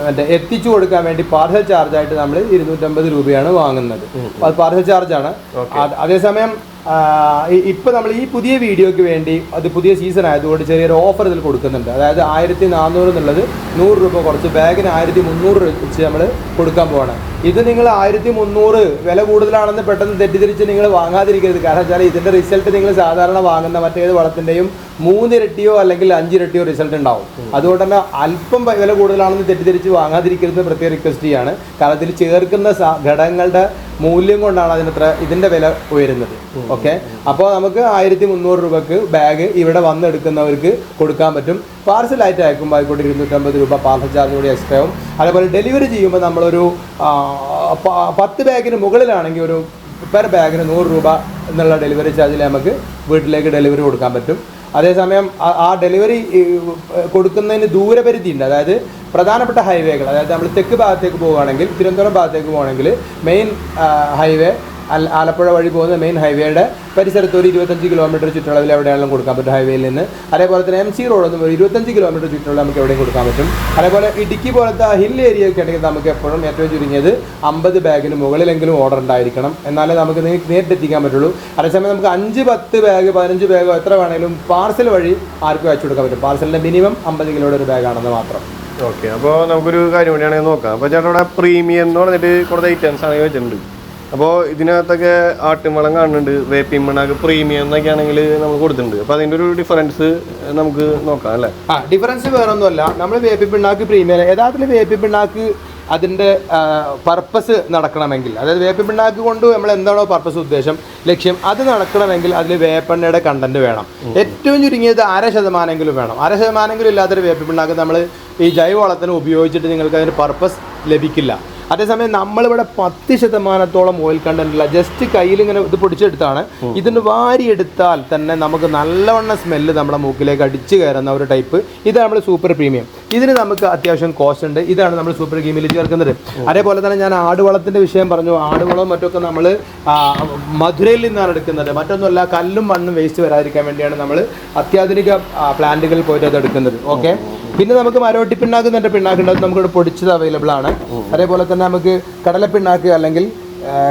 മറ്റേ എത്തിച്ചു കൊടുക്കാൻ വേണ്ടി പാർസൽ ചാർജ് ആയിട്ട് നമ്മൾ ഇരുന്നൂറ്റമ്പത് രൂപയാണ് വാങ്ങുന്നത്. അത് പാർസൽ ചാർജാണ്. അതേസമയം ആ, ഇ- നമ്മൾ ഈ പുതിയ വീഡിയോയ്ക്ക് വേണ്ടി അത് പുതിയ സീസൺ ആയതുകൊണ്ട് ചെറിയൊരു ഓഫർ ഇതിൽ കൊടുക്കുന്നുണ്ട്. അതായത് ആയിരത്തി നാനൂറ് എന്നുള്ളത് നൂറ് രൂപ കുറച്ച് ബാഗിന് ആയിരത്തി മുന്നൂറ് വെച്ച് നമ്മൾ കൊടുക്കാൻ പോവാണ്. ഇത് നിങ്ങൾ ആയിരത്തി മുന്നൂറ് വില കൂടുതലാണെന്ന് പെട്ടെന്ന് തെറ്റിദ്ധരിച്ച് നിങ്ങൾ വാങ്ങാതിരിക്കരുത്. കാരണം വെച്ചാൽ ഇതിന്റെ റിസൾട്ട് നിങ്ങൾ സാധാരണ വാങ്ങുന്ന മറ്റേത് വളത്തിന്റെയും മൂന്നിരട്ടിയോ അല്ലെങ്കിൽ അഞ്ചിരട്ടിയോ റിസൾട്ട് ഉണ്ടാവും. അതുകൊണ്ട് തന്നെ അല്പം വില കൂടുതലാണെന്ന് തെറ്റിദ്ധരിച്ച് വാങ്ങാതിരിക്കരുത് പ്രത്യേക റിക്വസ്റ്റ് ചെയ്യാണ്. കാരണം ഇതിൽ ചേർക്കുന്ന ഘടകങ്ങളുടെ മൂല്യം കൊണ്ടാണ് അതിനത്ര ഇതിന്റെ വില ഉയരുന്നത്. ഓക്കെ അപ്പോൾ നമുക്ക് ആയിരത്തി മുന്നൂറ് രൂപക്ക് ബാഗ് ഇവിടെ വന്നെടുക്കുന്നവർക്ക് കൊടുക്കാൻ പറ്റും. പാർസലായിട്ട് അയക്കുമ്പോൾ ആയിക്കോട്ടെ ഇരുന്നൂറ്റമ്പത് രൂപ പാർസൽ ചാർജ് കൂടി എക്സ്ട്രാ ആവും. അതേപോലെ ഡെലിവറി ചെയ്യുമ്പോൾ നമ്മളൊരു പത്ത് ബാഗിന് മുകളിലാണെങ്കിൽ ഒരു പെർ ബാഗിന് നൂറ് രൂപ എന്നുള്ള ഡെലിവറി ചാർജിൽ നമുക്ക് വീട്ടിലേക്ക് ഡെലിവറി കൊടുക്കാൻ പറ്റും. അതേസമയം ആ- ഡെലിവറി കൊടുക്കുന്നതിന് ദൂരപരിധി ഉണ്ട് അതായത് പ്രധാനപ്പെട്ട ഹൈവേകൾ അതായത് നമ്മൾ തെക്ക് ഭാഗത്തേക്ക് പോവുകയാണെങ്കിൽ തിരുവനന്തപുരം ഭാഗത്തേക്ക് പോവുകയാണെങ്കിൽ മെയിൻ ഹൈവേ ആലപ്പുഴ വഴി പോകുന്ന മെയിൻ ഹൈവേയുടെ പരിസരത്ത് ഒരു ഇരുപത്തഞ്ച് കിലോമീറ്റർ ചുറ്റളവിൽ എവിടെയാണെങ്കിലും കൊടുക്കാൻ പറ്റും. ഹൈവേയിൽ നിന്ന്. അതേപോലെ തന്നെ എം സി റോഡൊന്നും ഒരു ഇരുപത്തഞ്ച് കിലോമീറ്റർ ചുറ്റളവിൽ നമുക്ക് എവിടെയും കൊടുക്കാൻ പറ്റും. അതേപോലെ ഇടുക്കി പോലത്തെ ഹിൽ ഏരിയ ഒക്കെ ആണെങ്കിൽ നമുക്ക് എപ്പോഴും ഏറ്റവും ചുരുങ്ങിയത് അമ്പത് ബാഗിന് മുകളിലെങ്കിലും ഓർഡർ ഉണ്ടായിരിക്കണം. എന്നാലേ നമുക്ക് നേരിട്ട് എത്തിക്കാൻ പറ്റുള്ളൂ. അതേസമയം നമുക്ക് അഞ്ച് പത്ത് ബാഗ് പതിനഞ്ച് ബാഗോ എത്ര വേണമെങ്കിലും പാർസൽ വഴി ആർക്കും അയച്ചു കൊടുക്കാൻ പറ്റും. പാർസലിന്റെ മിനിമം അമ്പത് കിലോയുടെ ഒരു ബാഗാണെന്ന് മാത്രം. ഓക്കെ അപ്പോൾ നമുക്കൊരു കാര്യം കൂടിയാണെങ്കിൽ നോക്കാം. അപ്പോൾ ചേട്ടൻ അവിടെ പ്രീമിയം എന്ന് പറഞ്ഞിട്ട് കുറച്ച് ഐറ്റംസ് ആണെങ്കിൽ വെച്ചിട്ടുണ്ട് അപ്പോൾ ഇതിനകത്തൊക്കെ ആട്ടുംവളം കാണുന്നുണ്ട്. വേപ്പിൻ മണ്ണാക്ക് പ്രീമിയം എന്നൊക്കെ ആണെങ്കിൽ നമ്മൾ കൊടുത്തിട്ടുണ്ട്. അപ്പോൾ അതിന്റെ ഒരു ഡിഫറൻസ് നമുക്ക് നോക്കാം അല്ലേ? ആ ഡിഫറൻസ് വേറെ ഒന്നുമല്ല നമ്മൾ വേപ്പി പിണ്ണാക്ക് പ്രീമിയം യഥാർത്ഥത്തിൽ വേപ്പി പിണ്ണാക്ക് അതിന്റെ പർപ്പസ് നടക്കണമെങ്കിൽ അതായത് വേപ്പി പിണ്ണാക്ക് കൊണ്ട് നമ്മൾ എന്താണോ പർപ്പസ് ഉദ്ദേശം ലക്ഷ്യം അത് നടക്കണമെങ്കിൽ അതിൽ വേപ്പെണ്ണയുടെ കണ്ടന്റ് വേണം. ഏറ്റവും ചുരുങ്ങിയത് അര ശതമാനമെങ്കിലും വേണം. അര ശതമാനമെങ്കിലും ഇല്ലാത്തൊരു വേപ്പി പിണ്ണാക്ക് നമ്മൾ ഈ ജൈവവളത്തിന് ഉപയോഗിച്ചിട്ട് നിങ്ങൾക്ക് അതിന്റെ പർപ്പസ് ലഭിക്കില്ല. അതേസമയം നമ്മളിവിടെ പത്ത് ശതമാനത്തോളം ഓയിൽ കണ്ടന്റ് ഇല്ല. ജസ്റ്റ് കയ്യിൽ ഇങ്ങനെ ഇത് പൊടിച്ചെടുത്താണ്. ഇതിന് വാരിയെടുത്താൽ തന്നെ നമുക്ക് നല്ലവണ്ണം സ്മെല്ല് നമ്മുടെ മൂക്കിലേക്ക് അടിച്ചു കയറുന്ന ഒരു ടൈപ്പ് ഇതാണ് നമ്മൾ സൂപ്പർ പ്രീമിയം ഇതിന് നമുക്ക് അത്യാവശ്യം കോസ്റ്റ് ഉണ്ട്. ഇതാണ് നമ്മൾ സൂപ്പർ പ്രീമിയിൽ ചേർക്കുന്നത്. അതേപോലെ തന്നെ ഞാൻ ആടുവളത്തിന്റെ വിഷയം പറഞ്ഞു. ആടുവളവും മറ്റൊക്കെ നമ്മൾ മധുരയിൽ നിന്നാണ് എടുക്കുന്നത്. മറ്റൊന്നുമല്ല കല്ലും മണ്ണും വേസ്റ്റ് വരാതിരിക്കാൻ വേണ്ടിയാണ് നമ്മൾ അത്യാധുനിക പ്ലാന്റുകളിൽ പോയിട്ട് അത് എടുക്കുന്നത്. ഓക്കെ പിന്നെ നമുക്ക് മരോട്ടി പിണ്ണാക്ക് എന്നെ പിണ്ണാക്ക് ഉണ്ട് അത് നമുക്കിവിടെ പൊടിച്ചത് അവൈലബിൾ ആണ്. അതേപോലെ തന്നെ നമുക്ക് കടല പിണ്ണാക്ക് അല്ലെങ്കിൽ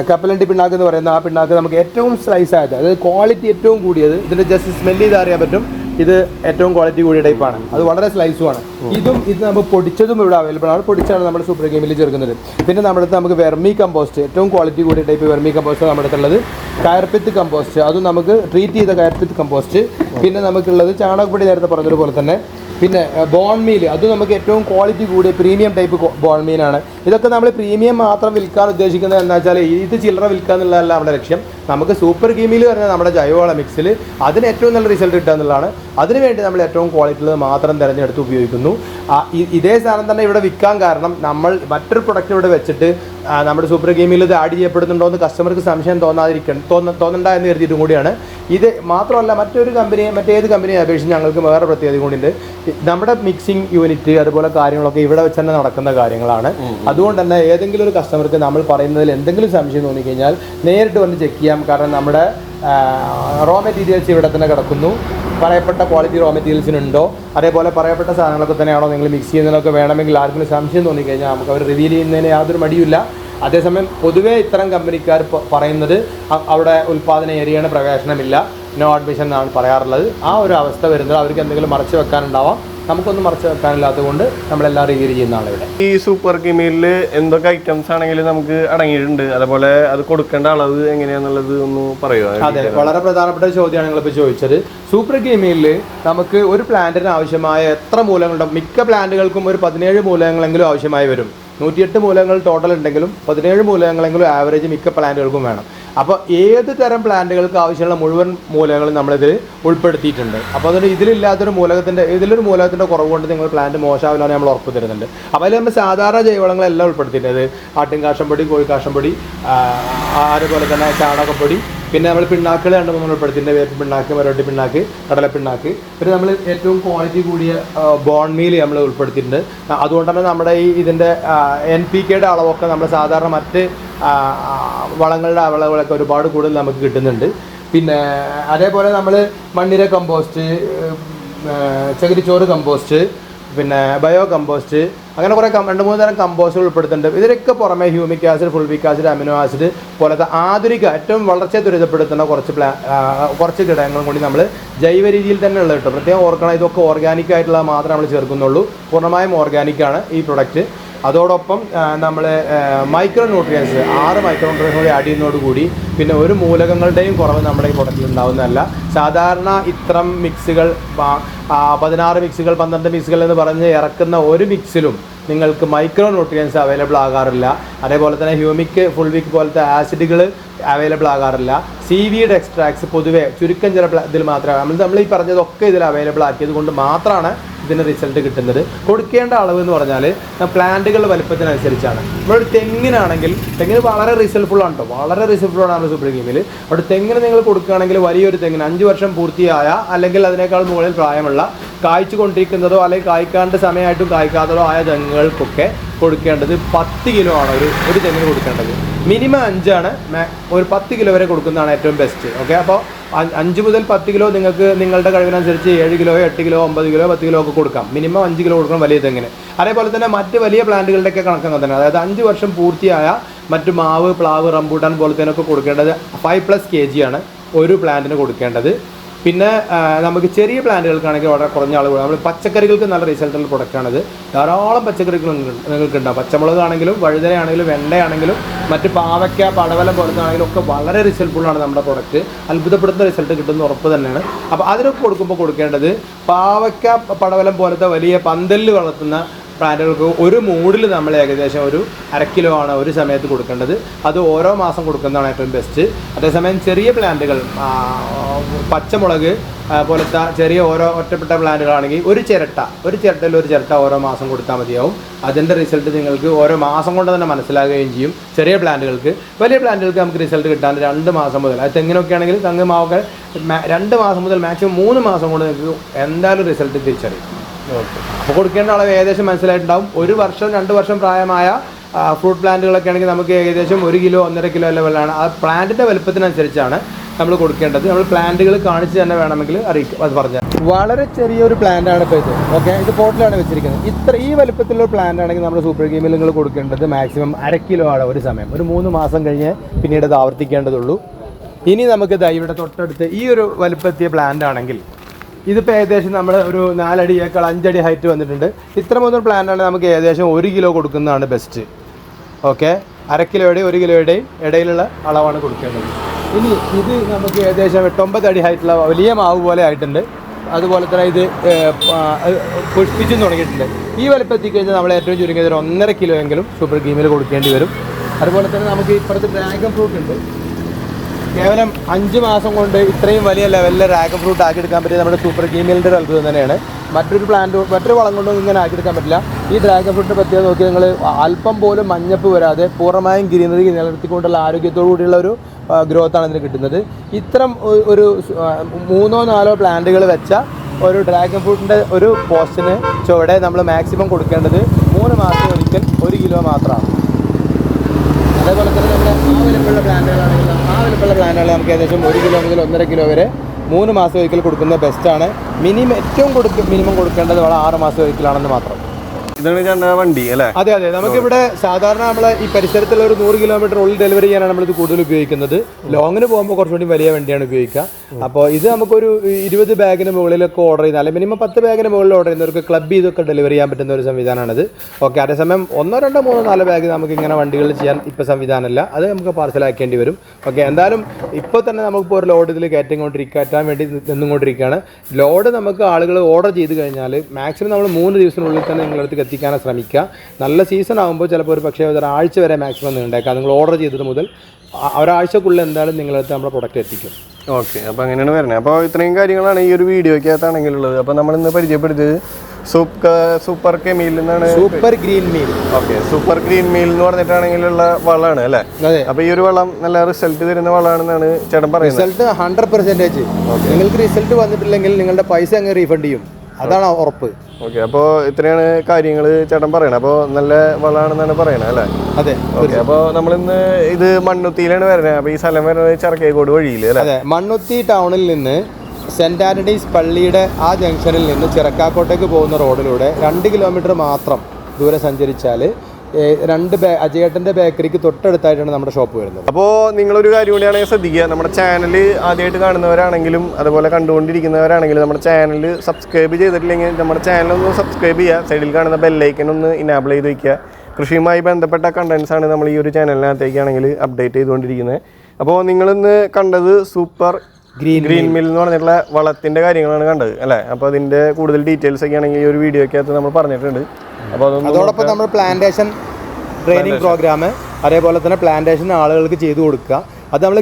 കപ്പലണ്ടി പിണ്ണാക്ക് എന്ന് പറയുന്ന ആ പിണ്ണാക്ക് നമുക്ക് ഏറ്റവും സ്ലൈസ് ആയത് അതായത് ക്വാളിറ്റി ഏറ്റവും കൂടിയത് ഇതിന്റെ ജസ്റ്റ് സ്മെല്ല് ചെയ്ത് അറിയാൻ പറ്റും. ഇത് ഏറ്റവും ക്വാളിറ്റി കൂടിയ ടൈപ്പാണ് അത് വളരെ സ്ലൈസുമാണ് ഇതും ഇത് നമുക്ക് പൊടിച്ചതും ഇവിടെ അവൈലബിൾ ആണ്. പൊടിച്ചാണ് നമ്മൾ സൂപ്പർ ഗെയിമിൽ ചേർക്കുന്നത്. പിന്നെ നമ്മുടെ അടുത്ത് നമുക്ക് വെർമി കമ്പോസ്റ്റ് ഏറ്റവും ക്വാളിറ്റി കൂടിയ ടൈപ്പ് വെർമി കമ്പോസ്റ്റ് നമ്മുടെ അടുത്തുള്ളത്. കയർപ്പിത്ത് കമ്പോസ്റ്റ് അതും നമുക്ക് ട്രീറ്റ് ചെയ്ത കയർപ്പിത്ത് കമ്പോസ്റ്റ് പിന്നെ നമുക്കുള്ളത് ചാണകപ്പൊടി നേരത്തെ പറഞ്ഞതുപോലെ തന്നെ പിന്നെ ബോൺ മീൽ അത് നമുക്ക് ഏറ്റവും ക്വാളിറ്റി കൂടിയ പ്രീമിയം ടൈപ്പ് ബോൺ മീനാണ് ഇതൊക്കെ നമ്മൾ പ്രീമിയം മാത്രം വിൽക്കാൻ ഉദ്ദേശിക്കുന്നത് എന്താ വെച്ചാൽ ഇത് ചില്ലറ വിൽക്കുക എന്നുള്ളതല്ല നമ്മുടെ ലക്ഷ്യം. നമുക്ക് സൂപ്പർ ഗീമിൽ വരുന്ന നമ്മുടെ ജൈവവള മിക്സിൽ അതിന് ഏറ്റവും നല്ല റിസൾട്ട് കിട്ടുക എന്നുള്ളതാണ്. അതിനുവേണ്ടി നമ്മൾ ഏറ്റവും ക്വാളിറ്റി ഉള്ളത് മാത്രം തിരഞ്ഞെടുത്ത് ഉപയോഗിക്കുന്നു. ഇതേ സാധനം തന്നെ ഇവിടെ വിൽക്കാൻ കാരണം നമ്മൾ മറ്റൊരു പ്രൊഡക്റ്റ് ഇവിടെ വെച്ചിട്ട് നമ്മുടെ സൂപ്പർ ഗെയിമിൽ ഇത് ആഡ് ചെയ്യപ്പെടുന്നുണ്ടോ എന്ന് കസ്റ്റമർക്ക് സംശയം തോന്നാതിരിക്കണം തോന്ന തോന്നണ്ട എന്ന് കരുതിയിട്ടും കൂടിയാണ്. ഇത് മാത്രമല്ല മറ്റൊരു കമ്പനിയെ മറ്റേത് കമ്പനിയെ അപേക്ഷിച്ച് ഞങ്ങൾക്ക് വേറെ പ്രത്യേകത കൂടിയുണ്ട്. നമ്മുടെ മിക്സിംഗ് യൂണിറ്റ് അതുപോലെ കാര്യങ്ങളൊക്കെ ഇവിടെ വെച്ച് തന്നെ നടക്കുന്ന കാര്യങ്ങളാണ്. അതുകൊണ്ട് തന്നെ ഏതെങ്കിലും ഒരു കസ്റ്റമർക്ക് നമ്മൾ പറയുന്നതിൽ എന്തെങ്കിലും സംശയം തോന്നിക്കഴിഞ്ഞാൽ നേരിട്ട് വന്ന് ചെക്ക് ചെയ്യാം. കാരണം നമ്മുടെ റോ മെറ്റീരിയൽസ് ഇവിടെ തന്നെ കിടക്കുന്നു. പറയപ്പെട്ട ക്വാളിറ്റി റോ മെറ്റീരിയൽസിനുണ്ടോ അതേപോലെ പറയപ്പെട്ട സാധനങ്ങളൊക്കെ തന്നെയാണോ നിങ്ങൾ മിക്സ് ചെയ്യുന്നതിനൊക്കെ വേണമെങ്കിൽ ആർക്കെങ്കിലും സംശയം തോന്നിക്കഴിഞ്ഞാൽ നമുക്ക് അവർ റിവീൽ ചെയ്യുന്നതിന് യാതൊരു മടിയില്ല അതേസമയം പൊതുവേ ഇത്തരം കമ്പനിക്കാർ പറയുന്നത് അവിടെ ഉൽപ്പാദന ഏരിയയാണ് പ്രവേശനമില്ല. നോ അഡ്മിഷൻ എന്നാണ് പറയാറുള്ളത്. ആ ഒരു അവസ്ഥ വരുന്നത്. അവർക്ക് എന്തെങ്കിലും മറച്ചു വെക്കാനുണ്ടാവാം. നമുക്കൊന്നും മറച്ചു വെക്കാനില്ലാത്തത് കൊണ്ട് നമ്മളെല്ലാം റിവ്യൂ ചെയ്യുന്നതാണ് ഇവിടെ. ഈ സൂപ്പർ കിമിയിൽ എന്തൊക്കെ ഐറ്റംസ് ആണെങ്കിലും നമുക്ക് അടങ്ങിയിട്ടുണ്ട്. അതേപോലെ അത് കൊടുക്കേണ്ട അളവ് എങ്ങനെയാണെന്നുള്ളത് ഒന്ന് പറയുക അതെ വളരെ പ്രധാനപ്പെട്ട ചോദ്യമാണ് നിങ്ങളിപ്പോൾ ചോദിച്ചത്. സൂപ്പർ കിമിയിൽ നമുക്ക് ഒരു പ്ലാന്റിന് ആവശ്യമായ എത്ര മൂലങ്ങളുണ്ടോ? മിക്ക പ്ലാന്റുകൾക്കും ഒരു പതിനേഴ് മൂലകങ്ങളെങ്കിലും ആവശ്യമായി വരും. നൂറ്റിയെട്ട് മൂലകങ്ങൾ ടോട്ടൽ ഉണ്ടെങ്കിലും പതിനേഴ് മൂലകങ്ങളെങ്കിലും ആവറേജ് മിക്ക പ്ലാന്റുകൾക്കും വേണം. അപ്പോൾ ഏത് തരം പ്ലാന്റുകൾക്ക് ആവശ്യമുള്ള മുഴുവൻ മൂലകങ്ങളും നമ്മളിതിൽ ഉൾപ്പെടുത്തിയിട്ടുണ്ട്. അപ്പോൾ അതുകൊണ്ട് ഇതിലില്ലാത്തൊരു മൂലകത്തിന്റെ ഇതിലൊരു മൂലകത്തിന്റെ കുറവ് കൊണ്ട് നിങ്ങൾ പ്ലാന്റ് മോശമാവില്ലാന്ന് നമ്മൾ ഉറപ്പ് തരുന്നുണ്ട്. അപ്പോൾ അതിൽ നമ്മൾ സാധാരണ ജൈവവളങ്ങളെല്ലാം ഉൾപ്പെടുത്തിയിട്ടുണ്ട്. അത് പൊടി കോഴിക്കാഷം പൊടി ആ, അതുപോലെ തന്നെ ചാണകപ്പൊടി പിന്നെ നമ്മൾ പിണ്ണാക്കുകൾ രണ്ട് മൂന്ന് ഉൾപ്പെടുത്തിന്റെ വേപ്പ് പിണ്ണാക്ക് മരോട്ടി പിണ്ണാക്ക് കടല പിണ്ണാക്ക്. പിന്നെ നമ്മൾ ഏറ്റവും ക്വാളിറ്റി കൂടിയ ബോൺ മീൽ നമ്മൾ ഉൾപ്പെടുത്തിയിട്ടുണ്ട്. അതുകൊണ്ട് തന്നെ നമ്മുടെ ഈ ഇതിന്റെ എൻ പി കെയുടെ അളവൊക്കെ നമ്മൾ സാധാരണ മറ്റ് വളങ്ങളുടെ അളവുകളൊക്കെ ഒരുപാട് കൂടുതൽ നമുക്ക് കിട്ടുന്നുണ്ട്. പിന്നെ അതേപോലെ നമ്മൾ മണ്ണിര കമ്പോസ്റ്റ് ചകിരിച്ചോറ് കമ്പോസ്റ്റ് പിന്നെ ബയോ കമ്പോസ്റ്റ് അങ്ങനെ കുറേ രണ്ട് മൂന്ന് തരം കമ്പോസ്റ്റുകൾ ഉൾപ്പെടുത്തുന്നുണ്ട്. ഇതിനൊക്കെ പുറമെ humic acid fulvic acid amino acid പോലത്തെ ആധുനിക ഏറ്റവും വളർച്ചയെ ത്വരിതപ്പെടുത്തുന്ന കുറച്ച് പ്ലാ കുറച്ച് ഘടകങ്ങളും കൂടി നമ്മൾ ജൈവ രീതിയിൽ തന്നെ ഉള്ളത് കേട്ടോ. പ്രത്യേകം ഓർക്കണം ഇതൊക്കെ ഓർഗാനിക് ആയിട്ടുള്ള മാത്രമേ നമ്മൾ ചേർക്കുന്നുള്ളൂ. പൂർണമായും ഓർഗാനിക്കാണ് ഈ പ്രൊഡക്റ്റ് അതോടൊപ്പം നമ്മൾ മൈക്രോ ന്യൂട്രിയൻസ് ആറ് മൈക്രോ ന്യൂട്രിയൻസ് കൂടി ആഡ് ചെയ്യുന്നതോടുകൂടി പിന്നെ ഒരു മൂലകങ്ങളുടെയും കുറവ് നമ്മുടെ ഈ പ്രൊഡക്റ്റിൽ ഉണ്ടാവുന്നതല്ല. സാധാരണ ഇത്തരം മിക്സുകൾ പതിനാറ് മിക്സുകൾ പന്ത്രണ്ട് മിക്സുകൾ എന്ന് പറഞ്ഞ് ഇറക്കുന്ന ഒരു മിക്സിലും നിങ്ങൾക്ക് മൈക്രോ ന്യൂട്രിയൻസ് അവൈലബിൾ ആകാറില്ല. അതേപോലെ തന്നെ ഹ്യൂമിക് ഫുൾവിക് പോലത്തെ ആസിഡുകൾ അവൈലബിൾ ആകാറില്ല. സി വിയുടെ എക്സ്ട്രാക്ട്സ് പൊതുവേ ചുരുക്കം ചില ഇതിൽ മാത്രമേ നമ്മൾ നമ്മൾ ഈ പറഞ്ഞതൊക്കെ ഇതിൽ അവൈലബിൾ ആക്കിയത് കൊണ്ട് മാത്രമാണ് ഇതിന് റിസൾട്ട് കിട്ടുന്നത് കൊടുക്കേണ്ട അളവ് എന്ന് പറഞ്ഞാൽ പ്ലാന്റുകളുടെ വലുപ്പത്തിനനുസരിച്ചാണ്. നമ്മളൊരു തെങ്ങിനാണെങ്കിൽ തെങ്ങിന് വളരെ റിസൾട്ട്ഫുൾ ആണ് കേട്ടോ വളരെ റിസൾട്ട്ഫുൾ ആണ് സൂപ്പർ ഗെയിമിൽ അവിടെ തെങ്ങിന് നിങ്ങൾ കൊടുക്കുകയാണെങ്കിൽ വലിയൊരു തെങ്ങിന് അഞ്ച് വർഷം പൂർത്തിയായ അല്ലെങ്കിൽ അതിനേക്കാൾ മുകളിൽ പ്രായമുള്ള കായ്ച്ചു കൊണ്ടിരിക്കുന്നതോ അല്ലെങ്കിൽ കായ്ക്കാണ്ട് സമയമായിട്ടും കായ്ക്കാത്തതോ ആയ തെങ്ങുകൾക്കൊക്കെ കൊടുക്കേണ്ടത് പത്ത് കിലോ ആണ് ഒരു ഒരു തെങ്ങിന് കൊടുക്കേണ്ടത്. മിനിമം അഞ്ചാണ് ഒരു പത്ത് കിലോ വരെ കൊടുക്കുന്നതാണ് ഏറ്റവും ബെസ്റ്റ് ഓക്കെ അപ്പോൾ അഞ്ച് മുതൽ പത്ത് കിലോ നിങ്ങൾക്ക് നിങ്ങളുടെ കഴിവിനനുസരിച്ച് ഏഴ് കിലോ എട്ട് കിലോ ഒമ്പത് കിലോ പത്ത് കിലോ ഒക്കെ കൊടുക്കാം. മിനിമം അഞ്ച് കിലോ കൊടുക്കണം വലിയ തെങ്ങിന്. അതേപോലെ തന്നെ മറ്റ് വലിയ പ്ലാന്റുകളുടെയൊക്കെ കണക്കങ്ങനെ തന്നെ. അതായത് അഞ്ച് വർഷം പൂർത്തിയായ മറ്റ് മാവ് പ്ലാവ് റംബൂട്ടാൻ പോലത്തേനൊക്കെ കൊടുക്കേണ്ടത് ഫൈവ് പ്ലസ് കെ ജിയാണ് ഒരു പ്ലാന്റിന് കൊടുക്കേണ്ടത്. പിന്നെ നമുക്ക് ചെറിയ പ്ലാന്റുകൾക്കാണെങ്കിൽ വളരെ കുറഞ്ഞ അളവ് നമ്മൾ പച്ചക്കറികൾക്ക് നല്ല റിസൾട്ടുള്ള പ്രൊഡക്റ്റാണിത് ധാരാളം പച്ചക്കറികൾ നിങ്ങൾക്ക് പച്ചമുളകാണെങ്കിലും വഴുതനയാണെങ്കിലും വെണ്ടയാണെങ്കിലും മറ്റ് പാവയ്ക്ക പടവലം പോലത്തെ ആണെങ്കിലും ഒക്കെ വളരെ റിസൾട്ട്ഫുള്ളാണ് നമ്മുടെ പ്രൊഡക്റ്റ് അത്ഭുതപ്പെടുന്ന റിസൾട്ട് കിട്ടുന്ന ഉറപ്പ് തന്നെയാണ്. അപ്പോൾ അതിനൊക്കെ കൊടുക്കുമ്പോൾ കൊടുക്കേണ്ടത് പാവയ്ക്ക പടവലം പോലത്തെ വലിയ പന്തലിൽ വളർത്തുന്ന പ്ലാന്റുകൾക്ക് ഒരു മൂടിൽ നമ്മൾ ഏകദേശം ഒരു അര കിലോ ആണ് ഒരു സമയത്ത് കൊടുക്കേണ്ടത്. അത് ഓരോ മാസം കൊടുക്കുന്നതാണ് ഏറ്റവും ബെസ്റ്റ് അതേസമയം ചെറിയ പ്ലാന്റുകൾ പച്ചമുളക് പോലത്തെ ചെറിയ ഓരോ ഒറ്റപ്പെട്ട പ്ലാന്റുകളാണെങ്കിൽ ഒരു ചിരട്ട ഒരു ചിരട്ടയിൽ ഒരു ചിരട്ട ഓരോ മാസം കൊടുത്താൽ മതിയാവും. അതിന്റെ റിസൾട്ട് നിങ്ങൾക്ക് ഓരോ മാസം കൊണ്ട് തന്നെ മനസ്സിലാകുകയും ചെയ്യും ചെറിയ പ്ലാന്റുകൾക്ക് വലിയ പ്ലാന്റുകൾക്ക് നമുക്ക് റിസൾട്ട് കിട്ടാൻ രണ്ട് മാസം മുതൽ. അത് തെങ്ങിനൊക്കെ ആണെങ്കിൽ തെങ്ങ് മാവൊക്കെ രണ്ട് മാസം മുതൽ മാക്സിമം മൂന്ന് മാസം കൊണ്ട് നിങ്ങൾക്ക് എന്തായാലും റിസൾട്ട് തിരിച്ചറിയും. അപ്പോൾ കൊടുക്കേണ്ട അളവ് ഏകദേശം മനസ്സിലായിട്ടുണ്ടാവും. ഒരു വർഷം രണ്ട് വർഷം പ്രായമായ ഫ്രൂട്ട് പ്ലാന്റുകളൊക്കെ ആണെങ്കിൽ നമുക്ക് ഏകദേശം ഒരു കിലോ ഒന്നര കിലോ ലെവലാണ് ആ പ്ലാന്റിന്റെ വലുപ്പത്തിനനുസരിച്ചാണ് നമ്മൾ കൊടുക്കേണ്ടത്. നമ്മൾ പ്ലാന്റുകൾ കാണിച്ച് തന്നെ വേണമെങ്കിൽ അറിയിക്കും. അത് പറഞ്ഞാൽ വളരെ ചെറിയൊരു പ്ലാന്റ് ആണ് ഇപ്പോൾ ഇത്. ഓക്കെ? ഇത് പോട്ടിലാണ് വെച്ചിരിക്കുന്നത്. ഇത്ര ഈ വലുപ്പത്തിലുള്ള പ്ലാന്റ് ആണെങ്കിൽ നമ്മൾ സൂപ്പർ ഗെയിമിൽ നിങ്ങൾ കൊടുക്കേണ്ടത് മാക്സിമം അര കിലോ ആണ് ഒരു സമയം. ഒരു മൂന്ന് മാസം കഴിഞ്ഞ് പിന്നീട് അത് ആവർത്തിക്കേണ്ടതുള്ളൂ. ഇനി നമുക്ക് ദൈവയുടെ തൊട്ടടുത്ത് ഈ ഒരു വലുപ്പത്തിയ പ്ലാന്റ് ആണെങ്കിൽ ഇതിപ്പോൾ ഏകദേശം നമ്മൾ ഒരു നാലടിയേക്കാൾ അഞ്ചടി ഹൈറ്റ് വന്നിട്ടുണ്ട്. ഇത്ര മുതൽ പ്ലാന്റാണ് നമുക്ക് ഏകദേശം ഒരു കിലോ കൊടുക്കുന്നതാണ് ബെസ്റ്റ് ഓക്കെ അര കിലോയുടെയും ഒരു കിലോയുടെയും ഇടയിലുള്ള അളവാണ് കൊടുക്കേണ്ടത്. ഇനി ഇത് നമുക്ക് ഏകദേശം എട്ടൊമ്പത് അടി ഹൈറ്റുള്ള വലിയ മാവ് പോലെ ആയിട്ടുണ്ട്. അതുപോലെ തന്നെ ഇത് പുഷ്പിച്ചും തുടങ്ങിയിട്ടുണ്ട്. ഈ വലുപ്പത്തിൽ കഴിഞ്ഞാൽ നമ്മൾ ഏറ്റവും ചുരുങ്ങിയത് ഒരു ഒന്നര കിലോ എങ്കിലും സൂപ്പർ ഗീമിൽ കൊടുക്കേണ്ടി വരും. അതുപോലെ തന്നെ നമുക്ക് ഇപ്പുറത്ത് ഡ്രാഗൺ ഫ്രൂട്ട് ഉണ്ട്. കേവലം അഞ്ച് മാസം കൊണ്ട് ഇത്രയും വലിയ ലെവലിൽ ഡ്രാഗൺ ഫ്രൂട്ട് ആക്കിയെടുക്കാൻ പറ്റിയത് നമ്മുടെ സൂപ്പർ ഗീമിലിന്റെ ഒരു അത്ഭുതം തന്നെയാണ്. മറ്റൊരു പ്ലാന്റ് മറ്റൊരു വളം കൊണ്ടൊന്നും ഇങ്ങനെ ആക്കിയെടുക്കാൻ പറ്റില്ല. ഈ ഡ്രാഗൺ ഫ്രൂട്ടിന്റെ പ്രത്യേകത നോക്കി നിങ്ങൾ അല്പം പോലും മഞ്ഞപ്പ് വരാതെ പൂർണമായും ഗ്രീനറി നിലനിർത്തിക്കൊണ്ടുള്ള ആരോഗ്യത്തോടു കൂടിയുള്ള ഒരു ഗ്രോത്ത് ആണ് ഇതിന് കിട്ടുന്നത്. ഇത്തരം ഒരു മൂന്നോ നാലോ പ്ലാന്റുകൾ വെച്ച ഒരു ഡ്രാഗൺ ഫ്രൂട്ടിന്റെ ഒരു പോസ്റ്റിന് ചുവടെ നമ്മൾ മാക്സിമം കൊടുക്കേണ്ടത് മൂന്ന് മാസം ഒരിക്കൽ ഒരു കിലോ മാത്രമാണ് അതേപോലെ തന്നെ നമ്മുടെ ആ വലുപ്പമുള്ള പ്ലാന്റുകളാണെങ്കിൽ പ്ലാന്റുകൾ നമുക്ക് ഏകദേശം ഒരു കിലോ മുതൽ ഒന്നര കിലോ വരെ മൂന്ന് മാസം ഒരിക്കൽ കൊടുക്കുന്നത് ബെസ്റ്റാണ് മിനിമം ഏറ്റവും കൊടുക്ക മിനിമം കൊടുക്കേണ്ടത് വളരെ ആറ് മാസം ഒരിക്കലാണെന്ന് മാത്രം. ഇതാണ് വണ്ടി അല്ലേ? അതെ അതെ. നമുക്കിവിടെ സാധാരണ നമ്മൾ ഈ പരിസരത്തുള്ള ഒരു നൂറ് കിലോമീറ്റർ ഉള്ളിൽ ഡെലിവറി ചെയ്യാനാണ് നമ്മളിത് കൂടുതൽ ഉപയോഗിക്കുന്നത്. ലോങ്ങിന് പോകുമ്പോൾ കുറച്ചുകൂടി വലിയ വണ്ടിയാണ് ഉപയോഗിക്കുക. അപ്പോൾ ഇത് നമുക്കൊരു ഇരുപത് ബാഗിന് മുകളിലൊക്കെ ഓർഡർ ചെയ്യുന്ന അല്ലെങ്കിൽ മിനിമം പത്ത് ബാഗിന് മുകളിൽ ഓർഡർ ചെയ്യുന്നവർക്ക് ക്ലബ് ചെയ്തൊക്കെ ഡെലിവറി ചെയ്യാൻ പറ്റുന്ന ഒരു സംവിധാനമാണിത്. ഓക്കെ അതേസമയം ഒന്നോ രണ്ടോ മൂന്നോ നാലോ ബാഗ് നമുക്ക് ഇങ്ങനെ വണ്ടികളിൽ ചെയ്യാൻ ഇപ്പോൾ സംവിധാനമില്ല. അത് നമുക്ക് പാർസലാക്കേണ്ടി വരും. ഓക്കെ എന്തായാലും ഇപ്പോൾ തന്നെ നമുക്കിപ്പോൾ ഒരു ലോഡ് ഇതിൽ കയറ്റിക്കൊണ്ടിരിക്കാൻ വേണ്ടി നിന്നുകൊണ്ടിരിക്കുകയാണ് ലോഡ് നമുക്ക് ആളുകൾ ഓർഡർ ചെയ്ത് കഴിഞ്ഞാൽ മാക്സിമം നമ്മൾ മൂന്ന് ദിവസത്തിനുള്ളിൽ തന്നെ നിങ്ങളടുത്തേക്ക് എത്തിക്കാൻ ശ്രമിക്കുക നല്ല സീസൺ ആകുമ്പോൾ ചിലപ്പോൾ ഒരു പക്ഷേ ഒരാഴ്ച വരെ മാക്സിമം നീണ്ടേക്കാം. നിങ്ങൾ ഓർഡർ ചെയ്തത് മുതൽ ഒരാഴ്ചക്കുള്ളിൽ എന്തായാലും നിങ്ങളടുത്ത് നമ്മുടെ പ്രൊഡക്റ്റ് എത്തിക്കും. ഓക്കെ അപ്പോൾ അങ്ങനെയാണ് വരുന്നത് അപ്പോൾ ഇത്രയും കാര്യങ്ങളാണ് ഈ ഒരു വീഡിയോയ്ക്കകത്താണെങ്കിലുള്ളത് അപ്പോൾ നമ്മൾ ഇന്ന് പരിചയപ്പെടുത്തിയത് സൂപ്പർ സൂപ്പർ മീൽ നിന്നാണ് super green meal okay super green meal എന്ന് പറഞ്ഞിട്ടാണെങ്കിലുള്ള വളമാണ് അല്ലേ? അപ്പോൾ ഈ ഒരു വളം നല്ല റിസൾട്ട് തരുന്ന വളമാണെന്നാണ് ചേട്ടൻ പറയുന്നത്. റിസൾട്ട് ഹൺഡ്രഡ് പെർസെന്റേജ് നിങ്ങൾക്ക് റിസൾട്ട് വന്നിട്ടില്ലെങ്കിൽ നിങ്ങളുടെ പൈസ അങ്ങ് റീഫണ്ട് ചെയ്യും. അതാണ് ഉറപ്പ്. ഓക്കെ അപ്പോൾ ഇത്രയാണ് കാര്യങ്ങൾ ചേട്ടൻ പറയണത് അപ്പോൾ നല്ല വളമാണെന്നാണ് പറയണത് അല്ലേ? അതെ ഓക്കെ അപ്പോൾ നമ്മളിന്ന് ഇത് മണ്ണുത്തിയിലാണ് വരുന്നത് അപ്പോൾ ഈ സ്ഥലം വരുന്നത് ചെറക്കേക്കോട് വഴിയിൽ അല്ലേ? അതെ മണ്ണുത്തി ടൗണിൽ നിന്ന് സെന്റ് ആന്റണീസ് പള്ളിയുടെ ആ ജംഗ്ഷനിൽ നിന്ന് ചിറക്കാക്കോട്ടേക്ക് പോകുന്ന റോഡിലൂടെ രണ്ട് കിലോമീറ്റർ മാത്രം ദൂരെ സഞ്ചരിച്ചാൽ രണ്ട് അജയേട്ടന്റെ ബേക്കറിക്ക് തൊട്ടടുത്തായിട്ടാണ് നമ്മുടെ ഷോപ്പ് വരുന്നത്. അപ്പോൾ നിങ്ങളൊരു കാര്യം കൂടിയാണ് ശ്രദ്ധിക്കുക. നമ്മുടെ ചാനൽ ആദ്യമായിട്ട് കാണുന്നവരാണെങ്കിലും അതുപോലെ കണ്ടുകൊണ്ടിരിക്കുന്നവരാണെങ്കിലും നമ്മുടെ ചാനൽ സബ്സ്ക്രൈബ് ചെയ്തിട്ടില്ലെങ്കിൽ നമ്മുടെ ചാനൽ ഒന്ന് സബ്സ്ക്രൈബ് ചെയ്യുക. സൈഡിൽ കാണുന്ന ബെല്ലൈക്കൻ ഒന്ന് ഇനാബിൾ ചെയ്ത് വയ്ക്കുക കൃഷിയുമായി ബന്ധപ്പെട്ട കണ്ടൻസാണ് നമ്മൾ ഈ ഒരു ചാനലിനകത്തേക്കാണെങ്കിൽ അപ്ഡേറ്റ് ചെയ്തുകൊണ്ടിരിക്കുന്നത്. അപ്പോൾ നിങ്ങളിന്ന് കണ്ടത് സൂപ്പർ ഗ്രീൻ ഗ്രീൻ മിൽ എന്ന് പറഞ്ഞിട്ടുള്ള വളത്തിന്റെ കാര്യങ്ങളാണ് കണ്ടത് അല്ലേ? അപ്പോൾ അതിന്റെ കൂടുതൽ ഡീറ്റെയിൽസ് ഒക്കെ ആണെങ്കിൽ ഈ ഒരു വീഡിയോക്കകത്ത് നമ്മൾ പറഞ്ഞിട്ടുണ്ട്. അപ്പോൾ അതൊന്ന് അതോടൊപ്പം നമ്മൾ പ്ലാന്റേഷൻ ട്രെയിനിങ് പ്രോഗ്രാം അതേപോലെ തന്നെ പ്ലാന്റേഷൻ ആളുകൾക്ക് ചെയ്തു കൊടുക്കുക. അത് നമ്മൾ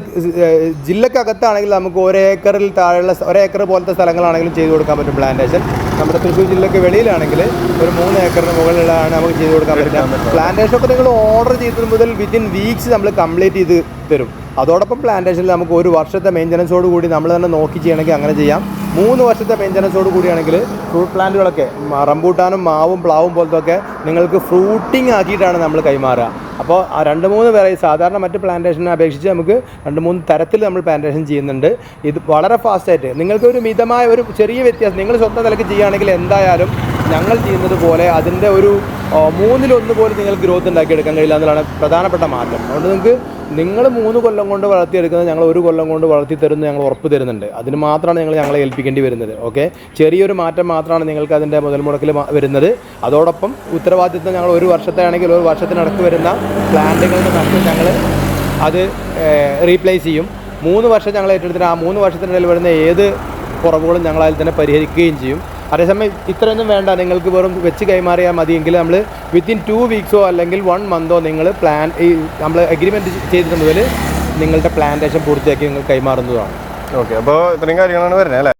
ജില്ലക്കകത്താണെങ്കിൽ നമുക്ക് ഒരേക്കറിൽ താഴെയുള്ള ഒരേക്കർ ഏക്കർ പോലത്തെ സ്ഥലങ്ങളാണെങ്കിലും ചെയ്തു കൊടുക്കാൻ പറ്റും പ്ലാന്റേഷൻ നമ്മുടെ തൃശ്ശൂർ ജില്ലക്ക് വെളിയിലാണെങ്കിൽ ഒരു മൂന്ന് ഏക്കറിന് മുകളിലാണ് നമുക്ക് ചെയ്ത് കൊടുക്കാൻ പറ്റുക. പ്ലാന്റേഷൻ ഒക്കെ നിങ്ങൾ ഓർഡർ ചെയ്തത് മുതൽ വിത്തിൻ വീക്സ് നമ്മൾ കംപ്ലീറ്റ് ചെയ്ത് തരും. അതോടൊപ്പം പ്ലാന്റേഷനിൽ നമുക്ക് ഒരു വർഷത്തെ മെയിന്റനൻസോട് കൂടി നമ്മൾ തന്നെ നോക്കി ചെയ്യണമെങ്കിൽ അങ്ങനെ ചെയ്യാം. മൂന്ന് വർഷത്തെ മെയിന്റനൻസോട് കൂടിയാണെങ്കിൽ ഫ്രൂട്ട് പ്ലാന്റുകളൊക്കെ റംബൂട്ടാനും മാവും പ്ലാവും പോലത്തെ ഒക്കെ നിങ്ങൾക്ക് ഫ്രൂട്ടിങ് ആക്കിയിട്ടാണ് നമ്മൾ കൈമാറുക. അപ്പോൾ ആ രണ്ട് മൂന്ന് പേരെ സാധാരണ മറ്റ് പ്ലാന്റേഷനെ അപേക്ഷിച്ച് നമുക്ക് രണ്ട് മൂന്ന് തരത്തിൽ നമ്മൾ പ്ലാന്റേഷൻ ചെയ്യുന്നുണ്ട്. ഇത് വളരെ ഫാസ്റ്റായിട്ട് നിങ്ങൾക്ക് ഒരു മിതമായ ഒരു ചെറിയ വ്യത്യാസം നിങ്ങൾ സ്വന്തം നിലയ്ക്ക് ചെയ്യുകയാണെങ്കിൽ എന്തായാലും ഞങ്ങൾ ചെയ്യുന്നത് പോലെ അതിന്റെ ഒരു മൂന്നിലൊന്ന് പോലും നിങ്ങൾക്ക് ഗ്രോത്ത് ഉണ്ടാക്കിയെടുക്കാൻ കഴിയില്ല എന്നുള്ളതാണ് പ്രധാനപ്പെട്ട മാറ്റം. അതുകൊണ്ട് നിങ്ങൾക്ക് നിങ്ങൾ മൂന്ന് കൊല്ലം കൊണ്ട് വളർത്തിയെടുക്കുന്നത് ഞങ്ങൾ ഒരു കൊല്ലം കൊണ്ട് വളർത്തി തരുന്നു ഞങ്ങൾ ഉറപ്പ് തരുന്നുണ്ട്. അതിന് മാത്രമാണ് ഞങ്ങൾ ഞങ്ങളെ ഏൽപ്പിക്കേണ്ടി വരുന്നത് ഓക്കെ? ചെറിയൊരു മാറ്റം മാത്രമാണ് നിങ്ങൾക്ക് അതിന്റെ മുതൽ മുടക്കിൽ വരുന്നത്. അതോടൊപ്പം ഉത്തരവാദിത്വം ഞങ്ങൾ ഒരു വർഷത്തെ ആണെങ്കിൽ ഒരു വർഷത്തിനടക്ക് വരുന്ന പ്ലാന്റുകളുടെ നഷ്ടം ഞങ്ങൾ അത് റീപ്ലേസ് ചെയ്യും. മൂന്ന് വർഷം ഞങ്ങൾ ഏറ്റെടുത്തിട്ട് ആ മൂന്ന് വർഷത്തിനിടയിൽ വരുന്ന ഏത് കുറവുകളും ഞങ്ങൾ തന്നെ പരിഹരിക്കുകയും ചെയ്യും. അതേസമയം ഇത്രയൊന്നും വേണ്ട നിങ്ങൾക്ക് വെറും വെച്ച് കൈമാറിയാൽ മതിയെങ്കിൽ നമ്മൾ വിത്തിൻ ടു വീക്സോ അല്ലെങ്കിൽ വൺ മന്തോ നിങ്ങൾ പ്ലാൻ ഈ നമ്മൾ അഗ്രിമെന്റ് ചെയ്തിട്ട് മുതൽ നിങ്ങളുടെ പ്ലാന്റേഷൻ പൂർത്തിയാക്കി നിങ്ങൾ കൈമാറുന്നതാണ്. ഓക്കെ അപ്പോൾ ഇത്രയും കാര്യങ്ങളാണ് വരുന്നത് അല്ലേ?